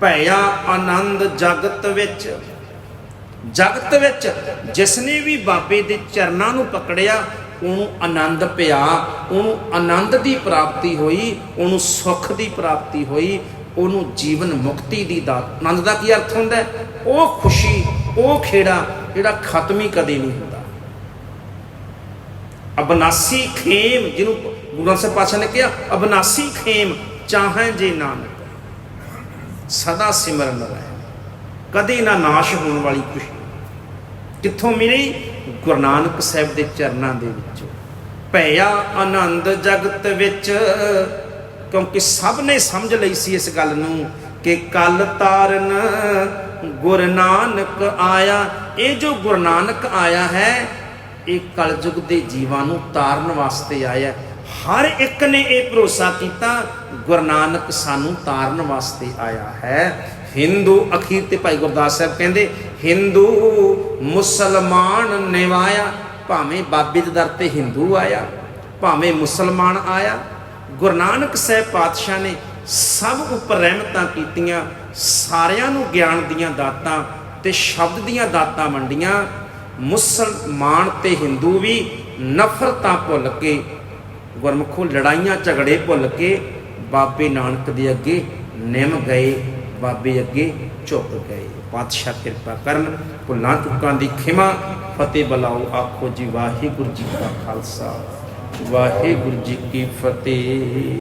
ਭਇਆ ਆਨੰਦ ਜਗਤ ਵਿੱਚ ਜਗਤ ਵਿੱਚ ਜਿਸ ਨੇ ਵੀ ਬਾਬੇ ਦੇ ਚਰਨਾਂ ਨੂੰ ਪਕੜਿਆ, ਉਹਨੂੰ ਆਨੰਦ ਪਿਆ, ਉਹਨੂੰ ਆਨੰਦ ਦੀ ਪ੍ਰਾਪਤੀ ਹੋਈ, ਉਹਨੂੰ ਸੁੱਖ ਦੀ ਪ੍ਰਾਪਤੀ ਹੋਈ, ਉਹਨੂੰ ਜੀਵਨ ਮੁਕਤੀ ਦੀ ਦਾਤ ਆਨੰਦ ਦਾ ਕੀ ਅਰਥ ਹੁੰਦਾ? ਉਹ ਖੁਸ਼ੀ, ਉਹ ਖੇੜਾ ਜਿਹੜਾ ਖਤਮ ਹੀ ਕਦੇ ਨਹੀਂ ਹੁੰਦਾ। ਅਬਨਾਸੀ ਖੇਮ, ਜਿਹਨੂੰ ਗੁਰੂ ਗ੍ਰੰਥ ਸਾਹਿਬ ਪਾਤਸ਼ਾਹ ਨੇ ਕਿਹਾ, ਅਬਨਾਸੀ ਖੇਮ, ਚਾਹੇ ਜੇ ਨਾਨਕ ਸਦਾ ਸਿਮਰਨ ਰਹੇ। ਕਦੇ ਨਾ ਨਾਸ਼ ਹੋਣ ਵਾਲੀ ਖੁਸ਼ੀ। ਕਿੱਥੋਂ ਮਿਲੀ? ਗੁਰੂ ਨਾਨਕ ਸਾਹਿਬ ਦੇ ਚਰਨਾਂ ਦੇ ਵਿੱਚ। ਭਇਆ ਆਨੰਦ ਜਗਤ ਵਿੱਚ, ਕਿਉਂਕਿ ਸਭ ਨੇ ਸਮਝ ਲਈ ਸੀ ਇਸ ਗੱਲ ਨੂੰ ਕਿ ਕੱਲ ਤਾਰਨ ਗੁਰੂ ਨਾਨਕ ਆਇਆ। ਇਹ ਜੋ ਗੁਰੂ ਨਾਨਕ ਆਇਆ ਹੈ, ਇਹ ਕਲਯੁਗ ਦੇ ਜੀਵਾਂ ਨੂੰ ਤਾਰਨ ਵਾਸਤੇ ਆਇਆ। ਹਰ ਇੱਕ ਨੇ ਇਹ ਭਰੋਸਾ ਕੀਤਾ, ਗੁਰੂ ਨਾਨਕ ਸਾਨੂੰ ਤਾਰਨ ਵਾਸਤੇ ਆਇਆ ਹੈ। ਹਿੰਦੂ ਅਖੀਰ ਤੇ ਭਾਈ ਗੁਰਦਾਸ ਸਾਹਿਬ ਕਹਿੰਦੇ, ਹਿੰਦੂ ਮੁਸਲਮਾਨ ਨਿਵਾਇਆ, ਭਾਵੇਂ ਬਾਬੇ ਦੇ ਦਰ ਤੇ ਹਿੰਦੂ ਆਇਆ, ਭਾਵੇਂ ਮੁਸਲਮਾਨ ਆਇਆ, ਗੁਰੂ ਨਾਨਕ ਸਾਹਿਬ ਪਾਤਸ਼ਾਹ ਨੇ ਸਭ ਉੱਪਰ ਰਹਿਮਤਾਂ ਕੀਤੀਆਂ, ਸਾਰਿਆਂ ਨੂੰ ਗਿਆਨ ਦੀਆਂ ਦਾਤਾਂ ਤੇ ਸ਼ਬਦ ਦੀਆਂ ਦਾਤਾਂ ਵੰਡੀਆਂ, ਮੁਸਲਮਾਨ ਤੇ ਹਿੰਦੂ ਵੀ ਨਫ਼ਰਤਾਂ ਭੁੱਲ ਕੇ, ਗੁਰਮੁਖੋ ਲੜਾਈਆਂ ਝਗੜੇ ਭੁੱਲ ਕੇ, ਬਾਬੇ ਨਾਨਕ ਦੇ ਅੱਗੇ ਨਿਮ ਗਏ ਬਾਬੇ ਅੱਗੇ ਝੁਕ ਗਏ। ਪਾਤਸ਼ਾਹ ਕਿਰਪਾ ਕਰਨ, ਭੁੱਲਾਂ ਚੁੱਕਾਂ ਦੀ ਖਿਮਾ, ਫਤਿਹ ਬਲਾਓ, ਆਖੋ ਜੀ ਵਾਹਿਗੁਰੂ ਜੀ ਕਾ ਖਾਲਸਾ। ਵਾਹਿਗੁਰੂ ਜੀ ਕੀ ਫਤਿਹ।